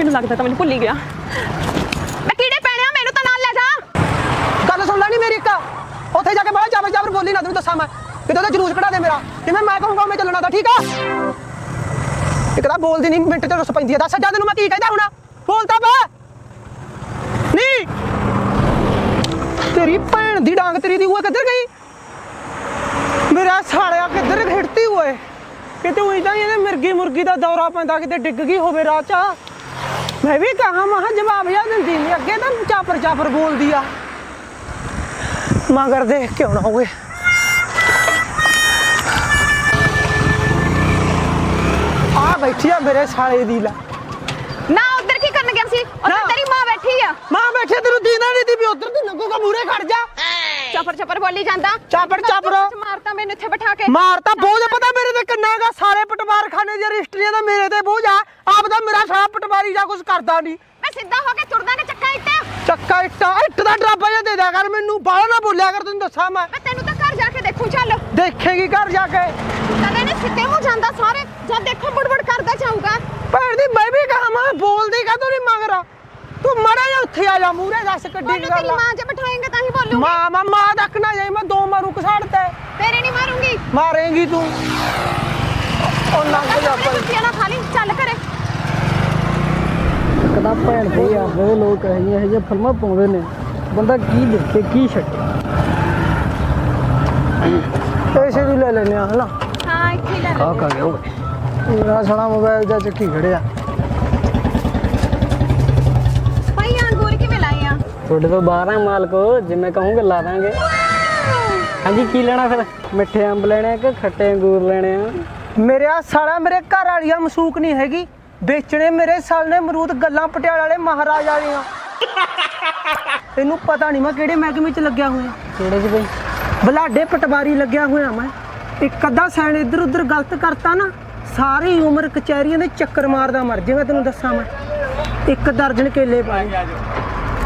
ਮੈਨੂੰ ਲੱਗਦਾ ਤਾਂ ਮੈਨੂੰ ਭੁੱਲ ਹੀ ਗਿਆ। ਮੈਂ ਕੀੜੇ ਪੈਣੇ ਆ, ਮੈਨੂੰ ਤਾਂ ਨਾਲ ਲੈ ਜਾ। ਗੱਲ ਸੁਣ ਲੈ ਨੀ ਮੇਰੀ ਇੱਕ। ਉੱਥੇ ਜਾ ਕੇ ਬਾਹਰ ਜਾਬਰ ਜਾਬਰ ਬੋਲੀ ਨਾ ਤੈਨੂੰ ਦੱਸਾਂ ਮੈਂ। ਕਿਤੇ ਉਹਦਾ ਜਲੂਸ ਕਢਾ ਦੇ ਮੇਰਾ। ਜਿਵੇਂ ਮੈਂ ਕਹੂੰਗਾ ਮੈਂ ਚੱਲਣਾ ਤਾਂ ਠੀਕ ਆ। ਇੱਕ ਤਾਂ ਬੋਲਦੀ ਨਹੀਂ ਮਿੰਟ ਚ ਰੁੱਸ ਪੈਂਦੀ ਆ। ਦੱਸ ਜਾ ਤੈਨੂੰ ਮੈਂ ਕੀ ਕਹਿੰਦਾ ਹੁਣ? ਬੋਲਦਾ ਬਾ ਨਹੀਂ ਤੇਰੀ ਭੈਣ ਦੀ ਡਾਂਗ ਤੇਰੀ ਦੀ ਉਹ ਕਿੱਧਰ ਗਈ? ਮੇਰਾ ਸਾਲਿਆ ਕਿੱਧਰ ਖਿੜਤੀ ਓਏ ਕਿਤੇ ਉਹੀ ਤਾਂ ਇਹਦੇ ਮਿਰਗੀ ਮੁਰਗੀ ਦਾ ਦੌਰਾ ਪੈਂਦਾ, ਕਿਤੇ ਡਿੱਗ ਗਈ ਹੋਵੇ ਰਾਹ ਚ। ਮੈਂ ਵੀ ਕਹਾ ਮਹਾ ਜਵਾਬ ਜਾ ਦਿੰਦੀ ਨਹੀਂ ਅੱਗੇ ਤਾਂ ਚਾਪਰ ਚਾਪਰ ਬੋਲਦੀ ਆ। ਮਗਰ ਦੇਖ ਕੇ ਆਉਣਾ ਓਏ ਆ ਬੈਠੀ ਆ ਮੇਰੇ ਸਾਲੇ ਦੀ ਲਾ। ਨਾ ਉਧਰ ਕੀ ਕਰਨ ਗਿਆ ਸੀ? ਉੱਧਰ ਨਾ। ਤੇਰੀ ਮਾਂ ਬੈਠੀ ਆ। ਮਾਂ ਬੈਠੀ ਤੈਨੂੰ ਦੀਨਾ ਨਹੀਂ ਦੀ ਵੀ ਉਧਰ ਦੀ ਨੰਗੂਗਾ ਮੂਰੇ ਖੜ ਜਾ। ਚਪਰ ਚਪਰ ਬੋਲੀ ਜਾਂਦਾ। ਚਾਪੜ ਚਾਪੜ ਮਾਰਤਾ ਮੈਨੂੰ ਇੱਥੇ ਬਿਠਾ ਕੇ। ਮਾਰ ਤਾਂ ਬੋਝ ਪਤਾ ਮੇਰੇ ਤੇ ਕਿੰਨਾ ਹੈਗਾ? ਸਾਰੇ ਪਟਵਾਰਖਾਨੇ ਦੀਆਂ ਰਜਿਸਟਰੀਆਂ ਦਾ ਮੇਰੇ ਤੇ ਬੋਝ ਆ। ਆਪ ਦਾ ਮੇਰਾ ਸਾਲਾ ਪਟਵਾਰੀ ਜਾਂ ਕੁਝ ਕਰਦਾ ਨਹੀਂ। ਮੈਂ ਸਿੱਧਾ ਹੋ ਕੇ ਤੁਰਦਾ ਕਿ ਚੱਕਾ ਇੱਟਾ। ਚੱਕਾ ਇੱਟਾ ਇੱਟ ਦਾ ਡਰਾਬਾ ਜਿਹਾ ਦੇ ਦਿਆ ਕਰ ਮੈਨੂੰ। ਬਾਹਲਾ ਨਾ ਬੋਲਿਆ ਕਰ ਤੈਨੂੰ ਦੱਸਾਂ ਮੈਂ। ਮੈਂ ਤੈਨੂੰ ਤਾਂ ਘਰ ਜਾ ਕੇ ਦੇਖੂ ਚੱਲ। ਦੇਖੇਗੀ ਘਰ ਜਾ ਕੇ। ਕਦੇ ਨੇ ਸਿੱਧੇ ਹੋ ਜਾਂਦਾ ਸਾਰੇ ਜਦ ਦੇਖੋ ਬੜਬੜ ਕਰਦਾ ਜਾਊਗਾ। ਭੈਣ ਦੀ ਮੈਂ ਵੀ ਕਹਾ ਮੈਂ ਬੋਲਦੀ ਕਾ ਨਹੀਂ ਮਗਰ? ਤੂੰ ਮੜਾ ਜਾ ਉੱਥੇ ਆ ਜਾ ਮੂਰੇ ਦੱਸ ਕੱਢੀ ਗੱਲ ਤੇਰੀ ਮਾਂ ਜੇ ਤਾਂ ਮਾਂ ਮਾਂ ਤੱਕ ਨਾ ਜਾਈ ਮੈਂ ਦੋ ਮਾਰੂ ਕਸਾੜ ਤੇ ਤੇਰੇ ਨਹੀਂ ਮਾਰੂੰਗੀ। ਮਾਰੇਂਗੀ ਤੂੰ। ਉਹ ਲੰਘ ਜਾ ਭਾਈ। ਕੁੱਤੀਆਂ ਨਾ ਖਾ ਲਈ ਚੱਲ ਘਰੇ। ਕਦਾ ਭੈਣ ਦੇ ਯਾਰ ਦੇ ਲੋਕ ਇਹ ਜਿਹੀਆਂ ਇਹ ਜਿਹੀਆਂ ਫਿਲਮਾਂ ਪਾਉਂਦੇ ਨੇ। ਬੰਦਾ ਕੀ ਦੇਖੇ ਕੀ ਛੱਡੇ। ਪੈਸੇ ਵੀ ਲੈ ਲੈਨੇ ਆ ਹਨਾ? ਹਾਂ ਇੱਥੇ ਹੀ ਲੈ ਲੈ ਆ। ਕਾ ਗਿਆ ਓਏ ਮੇਰਾ ਸਣਾ ਮੋਬਾਈਲ ਦਾ ਚੱਕੀ ਖੜਿਆ ਭਾਈ ਅੰਗੂਰ ਕਿਵੇਂ ਲਾਏ ਆ ਤੁਹਾਡੇ ਤੋਂ ਬਾਹਰ ਆ ਮਾਲਕੋ ਜਿਵੇਂ ਕਹੋਗੇ ਲਾ ਦਾਂਗੇ। ਹਾਂਜੀ ਕੀ ਲੈਣਾ ਫਿਰ? ਮਿੱਠੇ ਅੰਬ ਲੈਣੇ ਆ ਕਿ ਖੱਟੇ ਅੰਗੂਰ ਲੈਣੇ ਆ? ਮੇਰੇ ਆ ਸਾਲਾ ਮੇਰੇ ਘਰ ਵਾਲੀਆਂ ਮਸੂਕ ਨਹੀਂ ਹੈਗੀ। ਵੇਚਣੇ ਮੇਰੇ ਸਾਲ ਨੇ ਅਮਰੂਦ ਗੱਲਾਂ ਪਟਿਆਲ ਵਾਲੇ ਮਹਾਰਾਜ ਵਾਲੀਆਂ। ਤੈਨੂੰ ਪਤਾ ਨਹੀਂ ਮੈਂ ਕਿਹੜੇ ਮਹਿਕਮੇ 'ਚ ਲੱਗਿਆ ਹੋਇਆ। ਕਿਹੜੇ ਚ ਬਈ? ਬਲਾਡੇ ਪਟਵਾਰੀ ਲੱਗਿਆ ਹੋਇਆ ਮੈਂ। ਇੱਕ ਅੱਧਾ ਸੈਣ ਇੱਧਰ ਉੱਧਰ ਗਲਤ ਕਰਤਾ ਨਾ ਸਾਰੀ ਉਮਰ ਕਚਹਿਰੀਆਂ ਦੇ ਚੱਕਰ ਮਾਰਦਾ ਮਰ ਜਾਏਗਾ ਤੈਨੂੰ ਦੱਸਾਂ ਮੈਂ। ਇੱਕ ਦਰਜਨ ਕੇਲੇ ਪਾਏ।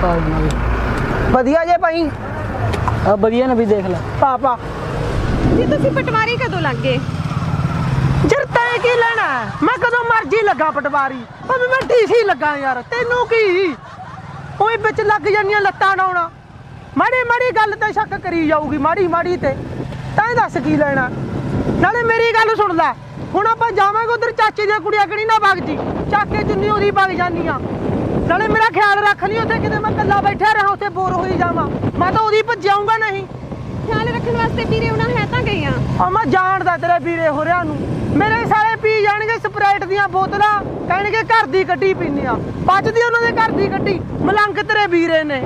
ਨਾ ਵੀ ਵਧੀਆ ਜੇ ਭਾਈ। ਆ ਵਧੀਆ ਨਾ ਵੀ ਦੇਖ ਲੈ। ਪਾਪਾ। ਜੀ ਤੁਸੀਂ ਪਟਵਾਰੀ ਕਦੋਂ ਲੱਗ ਗਏ? ਜਰ ਤੈਂ ਕੀ ਲੈਣਾ? ਮੈਂ ਕਦੋਂ ਮਰਜ਼ੀ ਲੱਗਾ ਪਟਵਾਰੀ। ਭਾਵੇਂ ਮੈਂ ਡੀਸੀ ਲੱਗਾ ਯਾਰ ਤੈਨੂੰ ਕੀ? ਉਹੀ ਵਿੱਚ ਲੱਗ ਜਾਂਦੀਆਂ ਲੱਤਾਂ ਡਾਉਣਾ। ਮਾੜੀ ਮਾੜੀ ਗੱਲ ਤੇ ਸ਼ੱਕ ਕਰੀ ਜਾਊਗੀ ਮਾੜੀ ਮਾੜੀ ਤੇ। ਤੈਂ ਦੱਸ ਕੀ ਲੈਣਾ। ਨਾਲੇ ਮੇਰੀ ਗੱਲ ਸੁਣ ਲੈ। ਹੁਣ ਆਪਾਂ ਜਾਵਾਂਗੇ ਉਧਰ ਚਾਚੇ ਦੀਆਂ ਕੁੜੀਆਂ ਕਿਹੜੀ ਨਾ ਵਗ ਜੀ ਚਾਕੇ ਚੁੰਨੀ ਉਹਦੀ ਵਗ ਜਾਂਦੀਆਂ। ਨਾਲੇ ਮੇਰਾ ਖਿਆਲ ਰੱਖ ਲਈ ਉੱਥੇ ਕਿਤੇ ਮੈਂ ਇਕੱਲਾ ਬੈਠਾ ਰਹਾ ਉੱਥੇ ਬੋਰ ਹੋਈ ਜਾਵਾਂ। ਮੈਂ ਤਾਂ ਉਹਦੀ ਭੱਜਾਉਂਗਾ ਨਹੀਂ। ਖਿਆਲ ਰੱਖਣ ਵਾਸਤੇ ਵੀਰੇ ਉਹਨਾਂ ਹੈ ਤਾਂ ਗਈਆਂ। ਆ ਮੈਂ ਜਾਣਦਾ ਤੇਰੇ ਵੀਰੇ ਹੋਰਿਆਂ ਨੂੰ। ਮੇਰੇ ਸਾਰੇ ਪੀ ਜਾਣਗੇ ਸਪਰਾਈਟ ਦੀਆਂ ਬੋਤਲਾਂ ਕਹਿਣਗੇ ਘਰ ਦੀ ਗੱਡੀ ਪੀਨੇ ਆ। ਬਚਦੀ ਉਹਨਾਂ ਦੇ ਘਰ ਦੀ ਗੱਡੀ ਮਲੰਗ ਤੇਰੇ ਵੀਰੇ ਨੇ।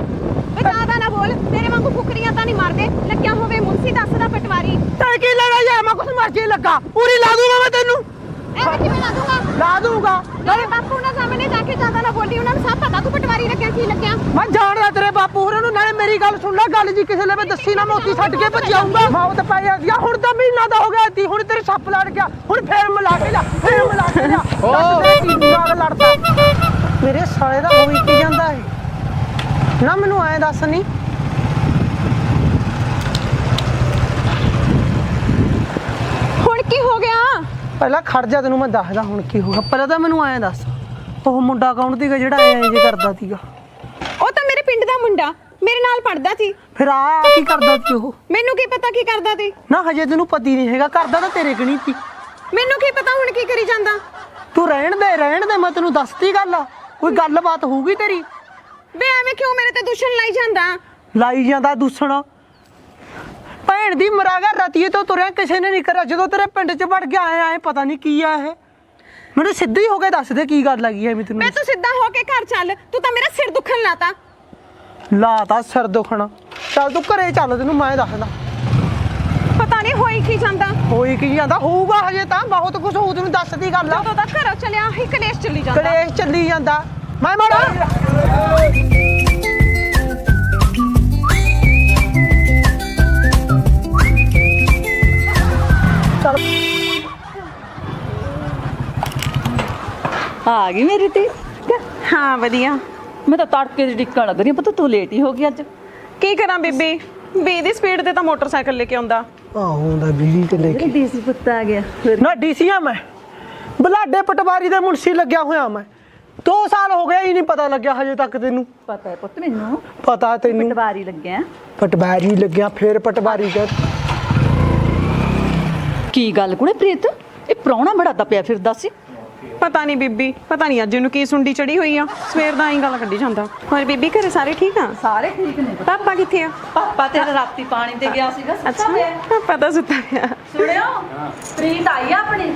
ਵੇ ਜ਼ਿਆਦਾ ਨਾ ਬੋਲ ਤੇਰੇ ਵਾਂਗੂ ਫੁਕਰੀਆਂ ਤਾਂ ਨਹੀਂ ਮਾਰਦੇ। ਲੱਗਿਆ ਹੋਵੇ ਮੁੰਸੀ ਦੱਸਦਾ ਪਟਵਾਰੀ। ਤੈ ਕੀ ਲੈਣਾ ਯਾਰ ਮੈਂ ਕੁਛ ਮਰਜ਼ੀ ਲੱਗਾ। ਪੂਰੀ ਲਾ ਦੂੰਗਾ ਮੈਂ ਤੈਨੂੰ। ਐਵੇਂ ਕਿਵੇਂ ਲਾ ਦੂੰਗਾ? ਲਾ ਦੂੰਗਾ। ਨਾਲੇ ਬਾਪੂ ਨਾਲ ਸਾਹਮਣੇ ਜਾ ਕੇ ਜ਼ਿਆਦਾ ਨਾ ਬੋਲੀ ਉਹਨਾਂ ਨੂੰ ਸਭ ਪਤਾ ਤੂੰ ਪਟਵਾਰੀ ਲੱਗਿਆ ਕੀ ਲੱਗਿਆ। ਮੈਂ ਜਾਣਦਾ ਤੇਰੇ ਬਾਪੂ ਹੋਰਾਂ ਨੂੰ ਨਾਲੇ ਮੇਰੀ ਗੱਲ ਸੁਣ ਲੈ ਗੱਲ ਜੀ ਕਿਸੇ ਲਈ ਦੱਸੀ ਨਾ ਮੈਂ ਉੱਥੇ ਛੱਡ ਕੇ ਭੱਜਾਉਂਗਾ ਮੌਤ ਪੈ ਜਾਂਦੀ ਆ ਹੁਣ ਤਾਂ ਮਹੀਨਾ ਦਾ ਹੋ ਗਿਆ ਤੀ ਹੁਣ ਤੇਰੇ ਸੱਪ ਲੜ ਗਿਆ ਹੁਣ ਫੇਰ ਮਿਲਾ ਕੇ ਲਿਆ ਫੇਰ ਮਿਲਾ ਕੇ ਲਿਆ। ਦੱਸ ਤੇਰੇ ਕੀ ਨਾਲ ਲੜਦਾ। ਮੇਰੇ ਸਾਲੇ ਦਾ ਹੋਈ ਕੀ ਜਾਂਦਾ ਹੈ ਨਾ ਮੈਨੂੰ ਐਂ ਦੱਸ ਨਹੀਂ ਹੁਣ ਕੀ ਹੋ ਗਿਆ ਪਹਿਲਾਂ ਖੜ ਜਾ ਤੈਨੂੰ ਮੈਂ ਦੱਸਦਾ ਹੁਣ ਕੀ ਹੋਗਾ ਪਹਿਲਾਂ ਤਾਂ ਮੈਨੂੰ ਐਂ ਦੱਸ ਉਹ ਮੁੰਡਾ ਕੌਣ ਸੀਗਾ ਜਿਹੜਾ ਐਂ ਜੇ ਕਰਦਾ ਸੀਗਾ? ਉਹ ਤਾਂ ਮੇਰੇ ਪਿੰਡ ਦਾ ਮੁੰਡਾ ਮੇਰੇ ਨਾਲ ਪੜਦਾ ਸੀ। ਫਿਰ ਆ ਕੀ ਕਰਦਾ ਸੀ ਉਹ? ਮੈਨੂੰ ਕੀ ਪਤਾ ਕੀ ਕਰਦਾ ਸੀ? ਨਾ ਹਜੇ ਤੈਨੂੰ ਪਤੀ ਨਹੀਂ ਹੈਗਾ ਕਰਦਾ ਤਾਂ ਤੇਰੇ ਕਣੀ ਸੀ? ਮੈਨੂੰ ਕੀ ਪਤਾ ਹੁਣ ਕੀ ਕਰੀ ਜਾਂਦਾ? ਤੂੰ ਰਹਿਣ ਦੇ ਰਹਿਣ ਦੇ ਮੈਂ ਤੈਨੂੰ ਦੱਸਤੀ ਗੱਲ ਕੋਈ ਗੱਲਬਾਤ ਹੋਊਗੀ ਤੇਰੀ? ਵੇ ਐਵੇਂ ਕਿਉਂ ਮੇਰੇ ਤੇ ਦੁਸ਼ਮਣ ਲਾਈ ਜਾਂਦਾ? ਲਾਈ ਜਾਂਦਾ ਦੂਸਣ। ਭੈਣ ਦੀ ਮਰਾਗਾ ਰਤੀਏ ਤੋਂ ਤੁਰਿਆ ਕਿਸੇ ਨੇ ਨਹੀਂ ਕਰਿਆ। ਜਦੋਂ ਤੇਰੇ ਪਿੰਡ 'ਚ ਵੜ ਗਿਆ ਆਇਆ ਐ ਪਤਾ ਨਹੀਂ ਕੀ ਆ ਇਹ। ਮੈਨੂੰ ਸਿੱਧੀ ਹੋ ਕੇ ਦੱਸ ਦੇ ਕੀ ਗੱਲ ਲੱਗੀ ਐਵੇਂ ਤੈਨੂੰ। ਮੈਂ ਤੂੰ ਸਿੱਧਾ ਹੋ ਕੇ ਘਰ ਚੱਲ। ਤੂੰ ਤਾਂ ਮੇਰਾ ਸਿਰ ਦੁਖਣ ਲਾਤਾ। ਲਾਤਾ ਸਿਰ ਦੁਖਣਾ। ਚੱਲ ਤੂੰ ਘਰੇ ਚੱਲ ਤੈਨੂੰ ਮੈਂ ਦੱਸਦਾ। ਪਤਾ ਨਹੀਂ ਹੋਈ ਕੀ ਜਾਂਦਾ। ਹੋਈ ਕੀ ਜਾਂਦਾ? ਹੋਊਗਾ ਹਜੇ ਤਾਂ ਬਹੁਤ ਕੁਝ ਹੋਊ ਤੈਨੂੰ ਦੱਸਦੀ ਗੱਲ ਆ। ਜਦੋਂ ਦਾ ਘਰੋਂ ਚਲਿਆ ਹੀ ਕਲੇਸ਼ ਚੱਲੀ ਜਾਂਦਾ। ਕਲੇਸ਼ ਚੱਲੀ ਜਾਂਦਾ। ਮੈਂ ਮੜਾ ਆ ਗਈ ਮੇਰੀ ਤੀ ਹਾਂ ਵਧੀਆ। ਮੈਂ ਤਾਂ ਤੜਕੇ ਦੀ ਡਿੱਕਣ ਲੱਗ ਰਹੀ ਹਾਂ ਪਤਾ ਤੂੰ ਲੇਟ ਹੀ ਹੋ ਗਈ ਅੱਜ। ਕੀ ਕਰਾਂ ਬੀਬੀ? ਬੀ ਦੀ ਸਪੀਡ ਤੇ ਤਾਂ ਮੋਟਰਸਾਈਕਲ ਲੈ ਕੇ ਆਉਂਦਾ। ਆਹੋਂ ਦਾ ਬੀੜੀ ਤੇ ਲੈ ਕੇ। ਡੀਸੀ ਪੁੱਤ ਆ ਗਿਆ ਨਾ ਡੀਸੀ ਆ ਮੈਂ। ਬਲਾਡੇ ਪਟਵਾਰੀ ਦੇ ਮੁਨਸੀ ਲੱਗਿਆ ਹੋਇਆ ਮੈਂ। 2 ਸਾਲ ਹੋ ਗਏ ਹੀ ਨਹੀਂ ਪਤਾ ਲੱਗਿਆ ਹਜੇ ਤੱਕ ਤੈਨੂੰ। ਪਤਾ ਹੈ ਪੁੱਤ ਮੈਨੂੰ। ਪਤਾ ਤੈਨੂੰ। ਪਟਵਾਰੀ ਲੱਗਿਆ। ਪਟਵਾਰੀ ਲੱਗਿਆ ਫੇਰ ਪਟਵਾਰੀ ਕਰ। ਕੀ ਗੱਲ ਕੁੜੇ ਪ੍ਰੀਤ? ਇਹ ਪ੍ਰਾਹੁਣਾ ਬੜਾ ਤਾਂ ਪਿਆ ਫਿਰਦਾ ਸੀ। ਪਤਾ ਨਹੀਂ ਬੀਬੀ ਪਤਾ ਨਹੀਂ ਅੱਜ ਇਹਨੂੰ ਕੀ ਸੁੰਡੀ ਚੜੀ ਹੋਈ ਆ। ਸਵੇਰ ਦਾ ਐਂ ਗੱਲ ਕੱਢੀ ਜਾਂਦਾ। ਹੋਰ ਬੀਬੀ ਘਰੇ ਸਾਰੇ ਠੀਕ ਆ? ਸਾਰੇ ਠੀਕ ਨੇ। ਪਾਪਾ ਕਿੱਥੇ ਆ? ਪਾਪਾ ਤੇਰਾ ਰਾਤੀ ਪਾਣੀ ਤੇ ਗਿਆ ਸੀਗਾ ਸੁੱਤਾ ਪਿਆ। ਪਾਪਾ ਤਾਂ ਸੁੱਤਾ ਪਿਆ। ਸੁਣਿਓ ਪ੍ਰੀਤ ਆਈ ਆ ਆਪਣੀ?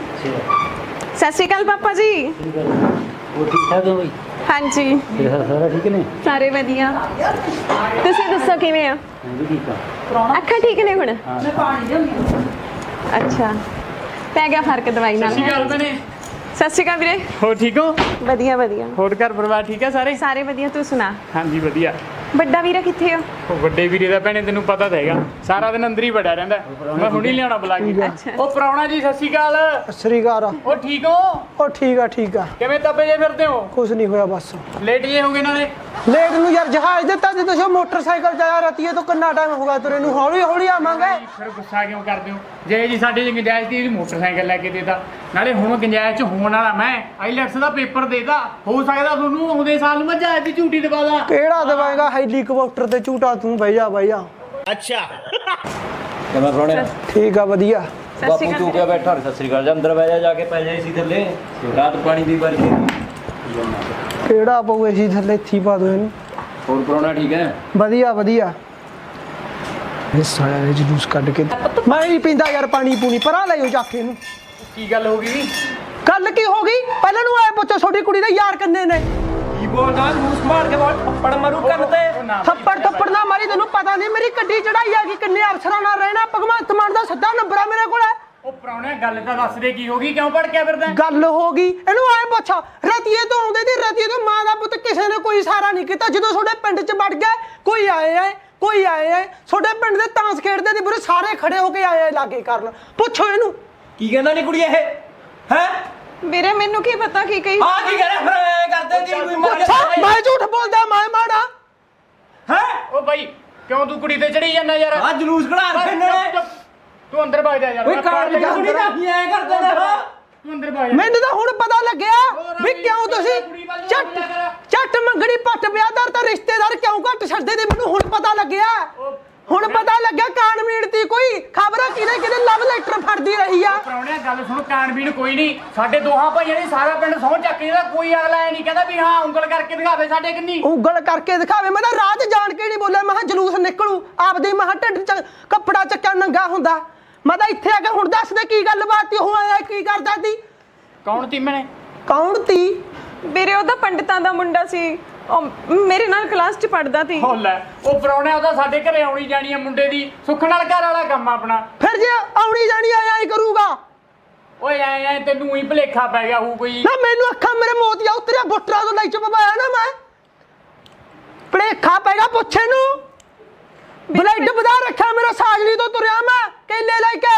ਸਤਿ ਸ਼੍ਰੀ ਅਕਾਲ ਪਾਪਾ ਜੀ। ਉਹ ਠੀਕ ਠਾਕ ਹੋ ਬਈ? ਹਾਂਜੀ। ਤੇਰਾ ਸਾਰਾ ਠੀਕ ਨੇ? ਸਾਰੇ ਵਧੀਆ। ਤੁਸੀਂ ਦੱਸੋ ਕਿਵੇਂ ਆ? ਠੀਕ ਆ। ਅੱਖਾਂ ਠੀਕ ਨੇ ਹੁਣ? ਮੈਂ ਪਾਣੀ ਲਿਆਉਂਦੀ। ਅੱਛਾ। ਪੈ ਗਿਆ ਫ਼ਰਕ ਦਵਾਈ ਨਾਲ। ਸਤਿ ਸ਼੍ਰੀ ਅਕਾਲ ਭੈਣੇ। ਸਤਿ ਸ਼੍ਰੀ ਅਕਾਲ ਵੀਰੇ। ਹੋਰ ਠੀਕ ਹੋ? ਵਧੀਆ ਵਧੀਆ। ਹੋਰ ਘਰ ਪਰਿਵਾਰ ਠੀਕ ਹੈ ਸਾਰੇ? ਸਾਰੇ ਵਧੀਆ ਤੂੰ ਸੁਣਾ? ਹਾਂਜੀ ਵਧੀਆ। ਵੱਡਾ ਵੀਰਾ ਕਿੱਥੇ ਆ? ਉਹ ਵੱਡੇ ਵੀਰੇ ਦਾ ਭੈਣੇ ਤੈਨੂੰ ਪਤਾ ਤਾਂ ਹੈਗਾ। ਸਾਰਾ ਦਿਨ ਅੰਦਰ ਹੀ ਵੜਿਆ ਰਹਿੰਦਾ। ਮੈਂ ਹੁਣੀ ਲਿਆਉਣਾ ਬੁਲਾ ਕੇ ਉਹ ਪ੍ਰਾਹੁਣਾ ਜੀ ਸਤਿ ਸ਼੍ਰੀ ਅਕਾਲ। ਸ੍ਰੀਕਾਰ ਉਹ ਠੀਕ ਹੋ? ਉਹ ਠੀਕ ਆ ਠੀਕ ਆ। ਕਿਵੇਂ ਤਪੇ ਜੇ ਫਿਰਦੇ ਹੋ? ਕੁਝ ਨਹੀਂ ਹੋਇਆ ਬਸ। ਲੇਟ ਜੇ ਹੋਗੇ ਨਾਲੇ? ਲੇਟ ਨੂੰ ਯਾਰ ਜਹਾਜ਼ ਦਿੱਤਾ ਜੇ ਤੁਸੀਂ ਮੋਟਰਸਾਈਕਲ ਜਾਇਆ ਰਤੀਏ ਤੋਂ ਕਿੰਨਾ ਟਾਈਮ ਹੋਗਾ ਤੁਰੇ ਨੂੰ? ਹੌਲੀ ਹੌਲੀ ਆਵਾਂਗੇ ਫਿਰ ਗੁੱਸਾ ਕਿਉਂ ਕਰਦੇ ਹੋ? ਜੇ ਜੀ ਸਾਡੇ ਗੁੰਜਾਇਸ਼ ਦੀ ਮੋਟਰਸਾਈਕਲ ਲੈ ਕੇ ਦੇਤਾ। ਨਾਲੇ ਹੁਣ ਗੁੰਜਾਇਸ਼ ਚ ਹੋਣ ਵਾਲਾ ਮੈਂ ਆਈਲੈਟਸ ਦਾ ਪੇਪਰ ਦੇਤਾ। ਹੋ ਸਕਦਾ ਤੁਹਾਨੂੰ ਆਉਂਦੇ ਸਾਲ ਨੂੰ ਮੈਂ ਜਹਾਜ਼ ਦੀ ਝੂਟੀ ਦਵਾ ਦਾਂ। ਕਿਹੜਾ ਦਵਾਏਗਾ? ਹੈਲੀਕਾਪਟਰ ਤੇ ਝੂਟਾ ਤੂੰ ਬਹਿ ਜਾ ਬਹਿ ਜਾ ਕਿਵੇਂ ਪ੍ਰਾਹੁਣੇ? ਠੀਕ ਆ ਵਧੀਆ। ਬਾਪੂ ਤੂੰ ਕਿਆ ਬੈਠਾ ਸਤਿ ਸ੍ਰੀ ਅਕਾਲ। ਜੀ ਅੰਦਰ ਬਹਿ ਜਾ ਜਾ ਕੇ ਪੈ ਜਾਈ ਸੀ ਥੱਲੇ। ਰਾਤ ਪਾਣੀ ਦੀ ਵਾਰੀ। ਕਿਹੜਾ ਪਊ ਸੀ ਥੱਲੇ ਥੀ ਪਾ ਦੋ ਇਹਨੂੰ। ਹੋਰ ਪ੍ਰਾਹੁਣਾ ਠੀਕ ਹੈ? ਵਧੀਆ ਵਧੀਆ। ਇਹ ਸਾਲਾ ਇਹ ਜਲੂਸ ਕੱਢ ਕੇ ਮੈਂ ਨਹੀਂ ਪੀਂਦਾ ਯਾਰ ਪਾਣੀ ਪੂਣੀ ਪਰਾਂ ਲੈ ਜਾ ਕੇ ਇਹਨੂੰ ਕੀ ਗੱਲ ਹੋ ਗਈ? ਗੱਲ ਕੀ ਹੋ ਗਈ? ਪਹਿਲਾਂ ਨੂੰ ਆਏ ਪੁੱਛੋ ਛੋਟੀ ਕੁੜੀ ਦੇ ਯਾਰ ਕੰਨੇ ਨੇ? ਕੀ ਬੋਲਦਾ? ਮੂਸ ਮਾਰ ਕੇ ਬੋਲ ਥੱਪੜ ਮਾਰੂ ਕੰਨ ਤੇ। ਥੱਪੜ ਥੱਪੜ ਨਾ ਮਾਰੀ ਤੈਨੂੰ ਪਤਾ ਨਹੀਂ ਮੇਰੀ ਗੱਡੀ ਚੜਾਈ ਆ ਕਿ ਕਿੰਨੇ ਅਫਸਰਾਂ ਨਾਲ ਰਹਿਣਾ। ਭਗਵੰਤ ਮਾਨ ਦਾ ਸਿੱਧਾ ਨੰਬਰ ਆ ਮੇਰੇ ਕੋਲ। ਉਹ ਪ੍ਰਾਹੁਣੇ ਗੱਲ ਤਾਂ ਦੱਸ ਦੇ ਕੀ ਹੋ ਗਈ ਕਿਉਂ ਭੜਕਿਆ ਫਿਰਦਾ? ਗੱਲ ਹੋ ਗਈ ਇਹਨੂੰ ਆਏ ਪੁੱਛ ਰਤੀਏ ਤੋਂ ਆਉਂਦੇ ਦੀ ਰਤੀਏ ਤੋਂ ਮਾਂ ਦਾ ਪੁੱਤ ਕਿਸੇ ਨੇ ਕੋਈ ਸਾਰਾ ਨਹੀਂ ਕੀਤਾ ਜਦੋਂ ਤੁਹਾਡੇ ਪਿੰਡ 'ਚ ਵੜ ਗਏ ਕੋਈ ਆਏ ਐ ਕੋਈ ਆਏ ਐ ਤੁਹਾਡੇ ਪਿੰਡ ਦੇ ਤਾਂਸ ਖੇਡਦੇ ਦੀ ਬੁਰੇ ਸਾਰੇ ਖੜੇ ਹੋ ਕੇ ਆਏ ਐ ਲਾਗੇ ਕਰਨ। ਪੁੱਛੋ ਇਹਨੂੰ। ਕੀ ਕਹਿੰਦਾ ਨਹੀਂ ਕੁੜੀ ਇਹ? ਹੈ? ਵੀਰੇ ਮੈਨੂੰ ਕੀ ਪਤਾ ਕੀ ਕਹੀ ਆ ਕੀ ਕਰੇ ਫਿਰ ਐਂ ਕਰਦੇ ਦੀ ਕੋਈ ਮਾਰ ਅੱਛਾ ਮੈਂ ਝੂਠ ਬੋਲਦਾ ਮੈਂ ਮਾੜਾ। ਹੈ? ਉਹ ਬਾਈ ਕਿਉਂ ਤੂੰ ਕੁੜੀ ਤੇ ਚੜੀ ਜਾਂਦਾ ਯਾਰ? ਆ ਜਲੂਸ ਕਢਾ ਰਹੇ ਨੇ। ਚੁੱਪ, ਚੁੱਪ। ਤੂੰ ਅੰਦਰ ਭੱਜ ਜਾ ਯਾਰ ਓਏ ਮੈਂ ਕਾਰ ਪੜ੍ਹ ਲਈ ਕੁੜੀ ਦਾ ਕੀ ਐਂ ਕਰਦੇ ਨੇ ਹਾਂ ਤੂੰ ਅੰਦਰ ਜਾ। ਮੈਨੂੰ ਤਾਂ ਹੁਣ ਪਤਾ ਲੱਗਿਆ ਵੀ ਕਿਉਂ ਤੁਸੀਂ ਝੱਟ ਨਾ। ਝੱਟ ਮੰਗਣੀ ਪੱਟ ਵਿਆਹਦਾਰ ਤਾਂ ਰਿਸ਼ਤੇਦਾਰ ਕਿਉਂ ਘੱਟ ਛੱਡਦੇ ਨੇ? ਮੈਨੂੰ ਹੁਣ ਪਤਾ ਲੱਗਿਆ। ਹੁਣ ਪਤਾ ਲੱਗਿਆ ਕਾਨ ਮੀਣਤੀ ਕੋਈ ਖਬਰ ਕਿਹਦੇ ਕਿਹਦੇ ਲਵ ਲੈਟਰ ਫੜਦੀ ਰਹੀ ਆ। ਪ੍ਰਾਹੁਣਿਆ ਗੱਲ ਸੁਣ ਕਾਣਬੀਨ ਕੋਈ ਨਹੀਂ। ਸਾਡੇ ਦੋਹਾਂ ਭਾਈਆਂ ਦੀ ਸਾਰਾ ਪਿੰਡ ਸਹੁੰ ਚੱਕ ਜਿਹੜਾ ਕੋਈ ਅਗਲਾ ਐ ਨਹੀਂ ਕਹਿੰਦਾ ਵੀ ਹਾਂ ਉਂਗਲ ਕਰਕੇ ਦਿਖਾਵੇ ਸਾਡੇ ਕਿੰਨੀ। ਉਂਗਲ ਕਰਕੇ ਦਿਖਾਵੇ। ਮੈਂ ਤਾਂ ਰਾਹ 'ਚ ਜਾਣ ਕੇ ਨਹੀਂ ਬੋਲਿਆ। ਮੈਂ ਕਿਹਾ ਜਲੂਸ ਨਿਕਲੂ। ਆਪਦੇ ਮੈਂ ਕਿਹਾ ਢਿੱਡ 'ਚ ਕੱਪੜਾ ਚੱਕਿਆ ਨੰਗਾ ਹੁੰਦਾ। ਮੈਂ ਤਾਂ ਇੱਥੇ ਆ ਕੇ ਹੁਣ ਦੱਸ ਦੇ ਕੀ ਗੱਲਬਾਤ ਤੀ ਉਹ ਆਇਆ ਕੀ ਕਰਦਾ ਤੀ? ਕੌਣ ਤੀ ਮੈਨੇ? ਕੌਣ ਤੀ? ਵੀਰੇ ਉਹਦਾ ਪੰਡਤਾਂ ਦਾ ਮੁੰਡਾ ਸੀ। ਉਹ ਮੇਰੇ ਨਾਲ ਕਲਾਸ 'ਚ ਪੜਦਾ ਸੀ ਹੋ ਲੈ ਉਹ ਪ੍ਰਾਹੁਣਿਆ ਉਹਦਾ ਸਾਡੇ ਘਰੇ ਆਉਣੀ ਜਾਣੀ ਆ ਮੁੰਡੇ ਦੀ। ਸੁੱਖ ਨਾਲ ਘਰ ਵਾਲਾ ਕੰਮ ਆ ਆਪਣਾ। ਫਿਰ ਜੇ ਆਉਣੀ ਜਾਣੀ ਆਇਆ ਹੀ ਕਰੂਗਾ। ਓਏ ਐ ਐ ਤੈਨੂੰ ਹੀ ਭਲੇਖਾ ਪੈ ਗਿਆ ਹੂ ਕੋਈ। ਨਾ ਮੈਨੂੰ ਅੱਖਾਂ ਮੇਰੇ ਮੋਤੀਆ ਉਤਰਿਆ ਬੁੱਟਰਾ ਤੋਂ ਲੈ ਚੁੱਪ ਪਾਇਆ ਨਾ ਮੈਂ। ਭਲੇਖਾ ਪੈਗਾ ਪੁੱਛੇ ਨੂੰ। ਬਲੱਡ ਵਧਾ ਰੱਖਿਆ ਮੇਰਾ ਸਾਜਲੀ ਤੋਂ ਤੁਰਿਆ ਮੈਂ। ਕੇਲੇ ਲੈ ਕੇ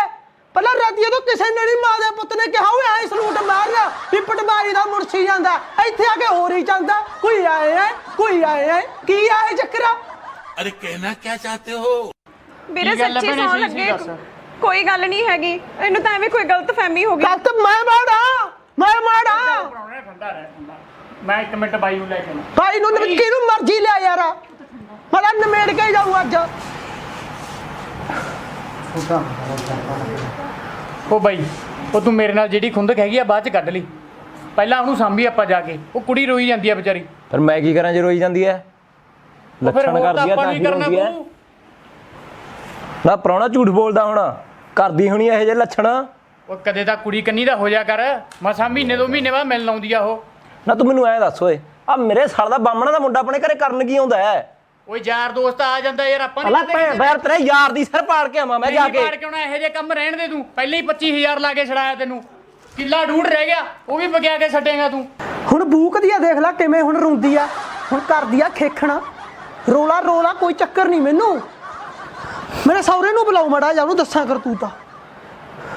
ਪਹਿਲਾਂ ਰਾਤੀ ਤੋਂ ਕਿਸੇ ਨੇ ਨਹੀਂ ਮਾਂ ਪੁੱਤ ਨੇ ਕਿਹਾ ਓਏ ਆਏ ਸਲੂਟ ਮਾਰਨਾ ਵੀ ਪਟਵਾਰੀ ਦਾ ਮੁਰਸੀ ਜਾਂਦਾ। ਇੱਥੇ ਆ ਕੇ ਹੋਰ ਹੀ ਜਾਂਦਾ। ਕੋਈ ਆਏ ਐ ਕੋਈ ਆਏ ਐ। ਕੀ ਆਏ ਚੱਕਰਾ? ਅਰੇ ਕਹਿਣਾ ਕੀ ਚਾਹਤੇ ਹੋ? ਵੀਰੇ ਸੱਚੀ ਸੌ ਲੱਗੇ। ਕੋਈ ਗੱਲ ਨਹੀਂ ਹੈਗੀ। ਇਹਨੂੰ ਤਾਂ ਐਵੇਂ ਕੋਈ ਗਲਤਫਹਿਮੀ ਹੋ ਗਈ। ਗਲਤ ਮੈਂ ਮਾੜਾ ਮੈਂ ਮਾੜਾ। ਮੈਂ 1 ਮਿੰਟ ਬਾਈ ਨੂੰ ਲੈ ਕੇ ਭਾਈ ਨੂੰ ਕਿਹਨੂੰ ਮਰਜ਼ੀ ਲਿਆ ਯਾਰਾ। ਮੜਾ ਨਮੇੜ ਕੇ ਜਾਊ ਅੱਜ। ਉਹ ਬਾਈ ਉਹ ਤੂੰ ਮੇਰੇ ਨਾਲ ਜਿਹੜੀ ਖੁੰਦਕ ਹੈਗੀ ਆ ਬਾਅਦ ਚ ਕੱਢ ਲਈ। ਪਹਿਲਾਂ ਉਹਨੂੰ ਸਾਂਭੀ ਆਪਾਂ ਜਾ ਕੇ। ਉਹ ਕੁੜੀ ਰੋਈ ਜਾਂਦੀ ਆ ਵਿਚਾਰੀ। ਫਿਰ ਮੈਂ ਕੀ ਕਰਾਂ ਜੇ ਰੋਈ ਜਾਂਦੀ ਉਹ ਫਿਰ ਲੱਛਣ ਹੋਰ ਕਰਦੀ ਆ ਆਪਾਂ ਤਾਂ ਵੀ ਹੀ ਕਰਨਾ ਪਊ। ਨਾ ਪ੍ਰਾਹੁਣਾ ਝੂਠ ਬੋਲਦਾ ਹੁਣ। ਕਰਦੀ ਹੋਣੀ ਇਹੋ ਜਿਹੇ ਲੱਛਣ। ਉਹ ਕਦੇ ਤਾਂ ਕੁੜੀ ਕੰਨੀ ਦਾ ਹੋ ਜਾ ਕਰ। ਮਸਾਂ ਮਹੀਨੇ ਦੋ ਮਹੀਨੇ ਬਾਅਦ ਮਿਲਣ ਆਉਂਦੀ ਆ ਉਹ। ਨਾ ਤੂੰ ਮੈਨੂੰ ਐਂ ਦੱਸ ਓਏ ਆ ਮੇਰੇ ਸਾਲ ਦਾ ਬਾਮਣਾ ਦਾ ਮੁੰਡਾ ਆਪਣੇ ਘਰੇ ਕਰਨ ਕੀ ਆਉਂਦਾ ਹੈ ਓਏ ਯਾਰ ਦੋਸਤ ਆ ਜਾਂਦਾ ਯਾਰ ਆਪਾਂ ਅਲਾ ਭੈਣ ਬੈਰ ਤੇਰੇ ਯਾਰ ਦੀ ਸਿਰ ਪਾੜ ਕੇ ਆਵਾਂ ਮੈਂ ਜਾ ਕੇ। ਪਾੜ ਕਿਉਂ ਨਾ ਇਹੋ ਜਿਹੇ ਕੰਮ ਰਹਿਣ ਦੇ ਤੂੰ? ਪਹਿਲੇ ਹੀ 25000 ਲਾ ਕੇ ਛੜਾਇਆ ਤੈਨੂੰ। ਕਿੱਲਾ ਢੂੜ ਰਹਿ ਗਿਆ ਉਹ ਵੀ ਬਗਿਆ ਕੇ ਛੱਡੇਗਾ ਤੂੰ। ਹੁਣ ਬੂਕਦੀ ਆ ਦੇਖ ਲੈ ਕਿਵੇਂ ਹੁਣ ਰੋਂਦੀ ਆ। ਹੁਣ ਕਰਦੀ ਆ ਖੇਖਣਾ। ਰੋਲਾ ਰੋਲਾ ਕੋਈ ਚੱਕਰ ਨਹੀਂ ਮੈਨੂੰ। ਮੇਰੇ ਸਹੁਰੇ ਨੂੰ ਬੁਲਾਓ ਮੜਾ ਜਾ ਉਹਨੂੰ ਦੱਸਾਂ ਕਰ ਤੂੰ ਤਾਂ।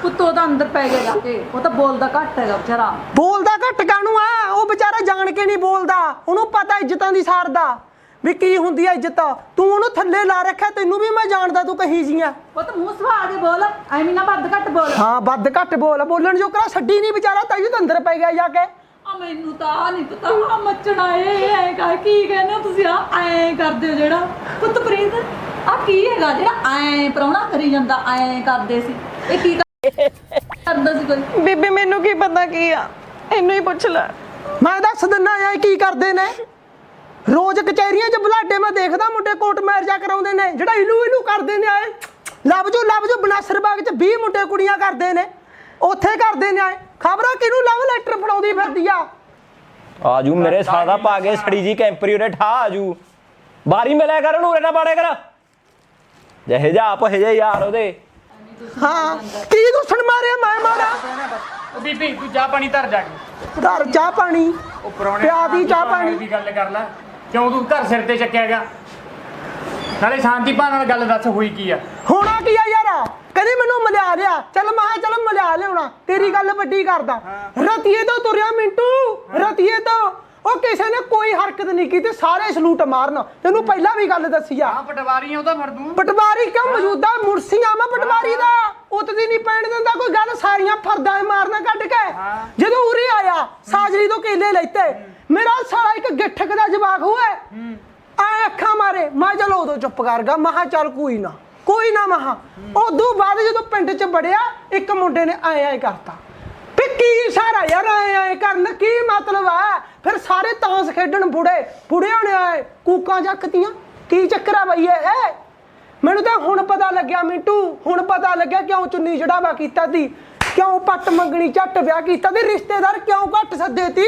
ਪੁੱਤੋ ਦਾ ਅੰਦਰ ਪੈ ਗਿਆ ਜਾ ਕੇ। ਉਹ ਤਾਂ ਬੋਲਦਾ ਘੱਟ ਹੈਗਾ ਵਿਚਾਰਾ। ਬੋਲਦਾ ਘੱਟ ਕਾਹਨੂੰ ਆ? ਉਹ ਵਿਚਾਰਾ ਜਾਣ ਕੇ ਨਹੀਂ ਬੋਲਦਾ। ਉਹਨੂੰ ਪਤਾ ਇੱਜ਼ਤਾਂ ਦੀ ਸਾਰ ਦਾ। ਵੀ ਕੀ ਹੁੰਦੀ ਆ ਇੱਜ਼ਤ ਤੂੰ ਉਹਨੂੰ ਥੱਲੇ ਲਾ ਰੱਖਿਆ ਤੈਨੂੰ ਵੀ ਮੈਂ ਜਾਣਦਾ ਤੂੰ ਕਹੀ ਜੀਆਂ ਉਹ ਤਾਂ ਮੂੰਹ ਸਵਾ ਕੇ ਬੋਲ ਐਵੇਂ ਨਾ ਵੱਧ ਘੱਟ ਬੋਲ। ਹਾਂ ਵੱਧ ਘੱਟ ਬੋਲ। ਬੋਲਣ ਜੋ ਕਰਾ ਛੱਡੀ ਨਹੀਂ ਵਿਚਾਰਾ ਤਾਈ ਤਾਂ ਅੰਦਰ ਪੈ ਗਿਆ ਜਾ ਕੇ। ਆ ਮੈਨੂੰ ਤਾਂ ਨਹੀਂ ਪਤਾ ਆ ਮੱਚਣਾ ਇਹ ਐ ਕਰ ਕੀ ਕਹਿੰਦੇ ਹੋ ਤੁਸੀਂ? ਆ ਐ ਕਰਦੇ ਹੋ ਜਿਹੜਾ। ਪੁੱਤ ਪ੍ਰੀਤ ਆ ਕੀ ਹੈਗਾ ਜਿਹੜਾ ਐ ਪ੍ਰਾਹੁਣਾ ਕਰੀ ਜਾਂਦਾ ਐ ਕਰਦੇ ਸੀ? ਇਹ ਕੀ ਕਰ- ਕਰਦਾ ਸੀ ਕੋਈ? ਬੀਬੀ ਮੈਨੂੰ ਕੀ ਪਤਾ ਕੀ ਆ? ਇਹਨੂੰ ਹੀ ਪੁੱਛ ਲੈ। ਮੈਂ ਦੱਸ ਦਿੰਨਾ ਆ ਇਹ ਕੀ ਕਰਦੇ ਨੇ? ਰੋਜ਼ ਕਚਹਿਰੀਆਂ 'ਚ ਬਲਾਡੇ ਮੈਂ ਦੇਖਦਾ ਮੁੰਡੇ ਕੋਟ ਮੈਰਜਾ ਕਰਾਉਂਦੇ ਨੇ ਜਿਹੜਾ ਇਲੂ ਇਲੂ ਕਰਦੇ ਨੇ ਆਏ। ਲੱਭ ਜੋ ਲੱਭ ਜੋ ਬਨਾਸਰ ਬਾਗ 'ਚ 20 ਮੁੰਡੇ ਕੁੜੀਆਂ ਕਰਦੇ ਨੇ ਉੱਥੇ ਕਰਦੇ ਨੇ ਆਏ। ਖਬਰਾਂ ਕਿਹਨੂੰ ਲਵ ਲੈਟਰ ਫੜਾਉਂਦੀ ਫਿਰਦੀ ਆ? ਆਜੂ ਮੇਰੇ ਸਾਲ ਦਾ ਪਾ ਕੇ ਸੜੀ ਜੀ ਕੈਂਪਰੀ ਉਰੇ ਠਾ ਆਜੂ। ਬਾਰੀ ਮਿਲਿਆ ਕਰ ਉਹਨੂੰ ਉਰੇ ਨਾ ਬਾੜੇ ਕਰ। ਜਿਹੇ ਜਾ ਆਪ ਹਜੇ ਯਾਰ ਉਹਦੇ। ਹਾਂ ਕੀ ਦੁਸ਼ਣ ਮਾਰਿਆ ਮੈਂ ਮਾਰਾਂ ਉਹ ਬੀਬੀ ਤੂੰ ਚਾਹ ਪਾਣੀ ਧਰ ਜਾ ਕੇ। ਘਰ ਚਾਹ ਪਾਣੀ ਉਹ ਪਰੌਣੇ ਪਿਆ ਦੀ ਚਾਹ ਪਾਣੀ। ਦੀ ਗੱਲ ਕਰ ਲੈ। ਕਿਉਂ ਤੂੰ ਘਰ ਸਿਰ ਤੇ ਚੱਕਿਆਗਾ ਨਾਲੇ ਸ਼ਾਂਤੀ ਭਾਅ ਨਾਲ ਗੱਲ ਦੱਸ ਹੋਈ ਕੀ ਆ? ਹੋਣਾ ਕੀ ਆ ਯਾਰ? ਕਹਿੰਦੀ ਮੈਨੂੰ ਮਿਲਿਆ ਲਿਆ? ਚੱਲ ਮੈਂ ਕਿਹਾ ਚੱਲ ਮਿਲਿਆ ਲਿਆਉਣਾ। ਤੇਰੀ ਗੱਲ ਵੱਡੀ ਕਰਦਾ। ਰਤੀਏ ਤੋਂ ਤੁਰਿਆ ਮਿੰਟੂ। ਰਤੀਏ ਤੋਂ। ਉਹ ਕਿਸੇ ਨੇ ਕੋਈ ਹਰਕਤ ਨਹੀਂ ਕੀਤੀ ਸਾਰੇ ਸਲੂਟ ਮਾਰਨ। ਤੈਨੂੰ ਪਹਿਲਾਂ ਵੀ ਗੱਲ ਦੱਸੀ ਆ। ਆ ਪਟਵਾਰੀ ਆ ਉਹਦਾ ਪਟਵਾਰੀ ਕਿਉਂ ਮੌਜੂਦਾ ਮੁਰਸੀਆਂ ਮੈਂ ਪਟਵਾਰੀ ਦਾ। ਉਤਦੀ ਨਹੀਂ ਪੈਣ ਦਿੰਦਾ ਕੋਈ ਗੱਲ? ਸਾਰੀਆਂ ਫਰਦਾਂ ਮਾਰਨਾ ਕੱਢ ਕੇ। ਜਦੋਂ ਉਰੇ ਆਇਆ ਸਾਜਰੀ ਤੋਂ ਕੇਲੇ ਲੈਤੇ। ਮੇਰਾ ਸਾਲਾ ਇੱਕ ਗਿੱਠਕ ਦਾ ਜਵਾਕ ਹੋਇਆ ਆ ਅੱਖਾਂ ਮਾਰੇ ਮੈਂ ਚਲੋ ਉਦੋਂ ਚੁੱਪ ਕਰ ਗਿਆ ਮਹਾ ਚੱਲ ਕੋਈ ਨਾ ਕੋਈ ਨਾ ਮਹਾ ਉਦੋਂ ਬਾਅਦ ਜਦੋਂ ਪਿੰਡ 'ਚ ਵੜਿਆ ਇੱਕ ਮੁੰਡੇ ਨੇ ਆਏ ਆਏ ਕਰਤਾ। ਵੀ ਕੀ ਸਾਰਾ ਯਾਰ ਆਏ ਆਏ ਕਰਨ ਕੀ ਮਤਲਬ ਆ? ਫਿਰ ਸਾਰੇ ਤਾਂਸ ਖੇਡਣ ਬੁੜੇ ਬੁੜਿਆਂ ਨੇ ਆਏ ਕੂਕਾਂ ਚੱਕਤੀਆਂ। ਕੀ ਚੱਕਰ ਆ ਬਈ ਇਹ? ਮੈਨੂੰ ਤਾਂ ਹੁਣ ਪਤਾ ਲੱਗਿਆ ਮਿੰਟੂ ਹੁਣ ਪਤਾ ਲੱਗਿਆ ਕਿਉਂ ਚੁੰਨੀ ਚੜਾਵਾ ਕੀਤਾ ਤੀ ਕਿਉਂ ਪੱਟ ਮੰਗਣੀ ਝੱਟ ਵਿਆਹ ਕੀਤਾ ਤੇ ਰਿਸ਼ਤੇਦਾਰ ਕਿਉਂ ਘੱਟ ਸੱਦੇ ਤੀ?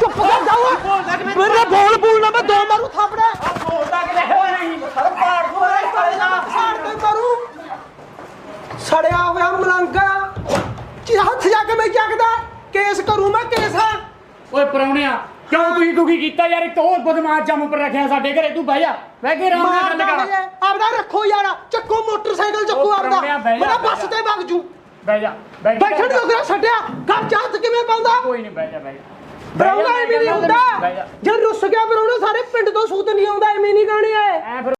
ਚੁੱਪ ਕਰ ਜਾਓ ਮੇਰੇ ਬੋਲ ਬੋਲ ਨਾ ਮੈਂ ਦੋ ਮਾਰੂ ਥਾਪੜਾ। ਸਾੜ ਤੇ ਮਾਰੂ। ਸੜਿਆ ਹੋਇਆ ਮਲੰਗਾ। ਚੀ ਹੱਥ ਜਾ ਕੇ ਮੈਂ ਚੱਕਦਾ। ਕੇਸ ਕਰੂੰ ਮੈਂ ਕੇਸ। ਓਏ ਪਰੌਣਿਆ ਕਿਉਂ ਤੁਸੀਂ ਦੁਖੀ ਕੀਤਾ ਯਾਰ? ਇੱਕ ਹੋਰ ਬਦਮਾਸ਼ ਜੰਮ ਉੱਪਰ ਰੱਖਿਆ ਸਾਡੇ ਘਰੇ। ਤੂੰ ਬਹਿ ਜਾ। ਬਹਿ ਕੇ ਆਰਾਮ ਨਾਲ ਗੱਲ ਕਰ। ਆਪਦਾ ਰੱਖੋ ਯਾਰ। ਚੱਕੋ ਮੋਟਰਸਾਈਕਲ ਚੱਕੋ ਆਪਦਾ। ਜਾ, ਮੇਰਾ ਬੱਸ ਜਾ। ਤੇ ਵਗ ਜੂ। ਬਹਿ ਜਾ ਬਹਿ ਬੈਠਣ ਨੂੰ ਛੱਡਿਆ। ਘਰ ਚ ਹੱਥ ਕਿਵੇਂ ਪਾਉਂਦਾ? ਕੋਈ ਨਹੀਂ ਬਹਿ ਜਾ ਬਹਿ ਜਾ। ਬਰਾਉਣਾ ਐਵੇਂ ਨਹੀਂ ਹੁੰਦਾ। ਬਹਿ ਜਾ। ਜੇ। ਰੁੱਸ ਗਿਆ ਬਰਾਉਣਾ ਸਾਰੇ ਪਿੰਡ ਤੋਂ ਸੂਤ ਨਹੀਂ ਆਉਂਦਾ ਐਵੇਂ ਨਹੀਂ ਗਾਣੇ ਆਏ। ਐ ਫਿਰ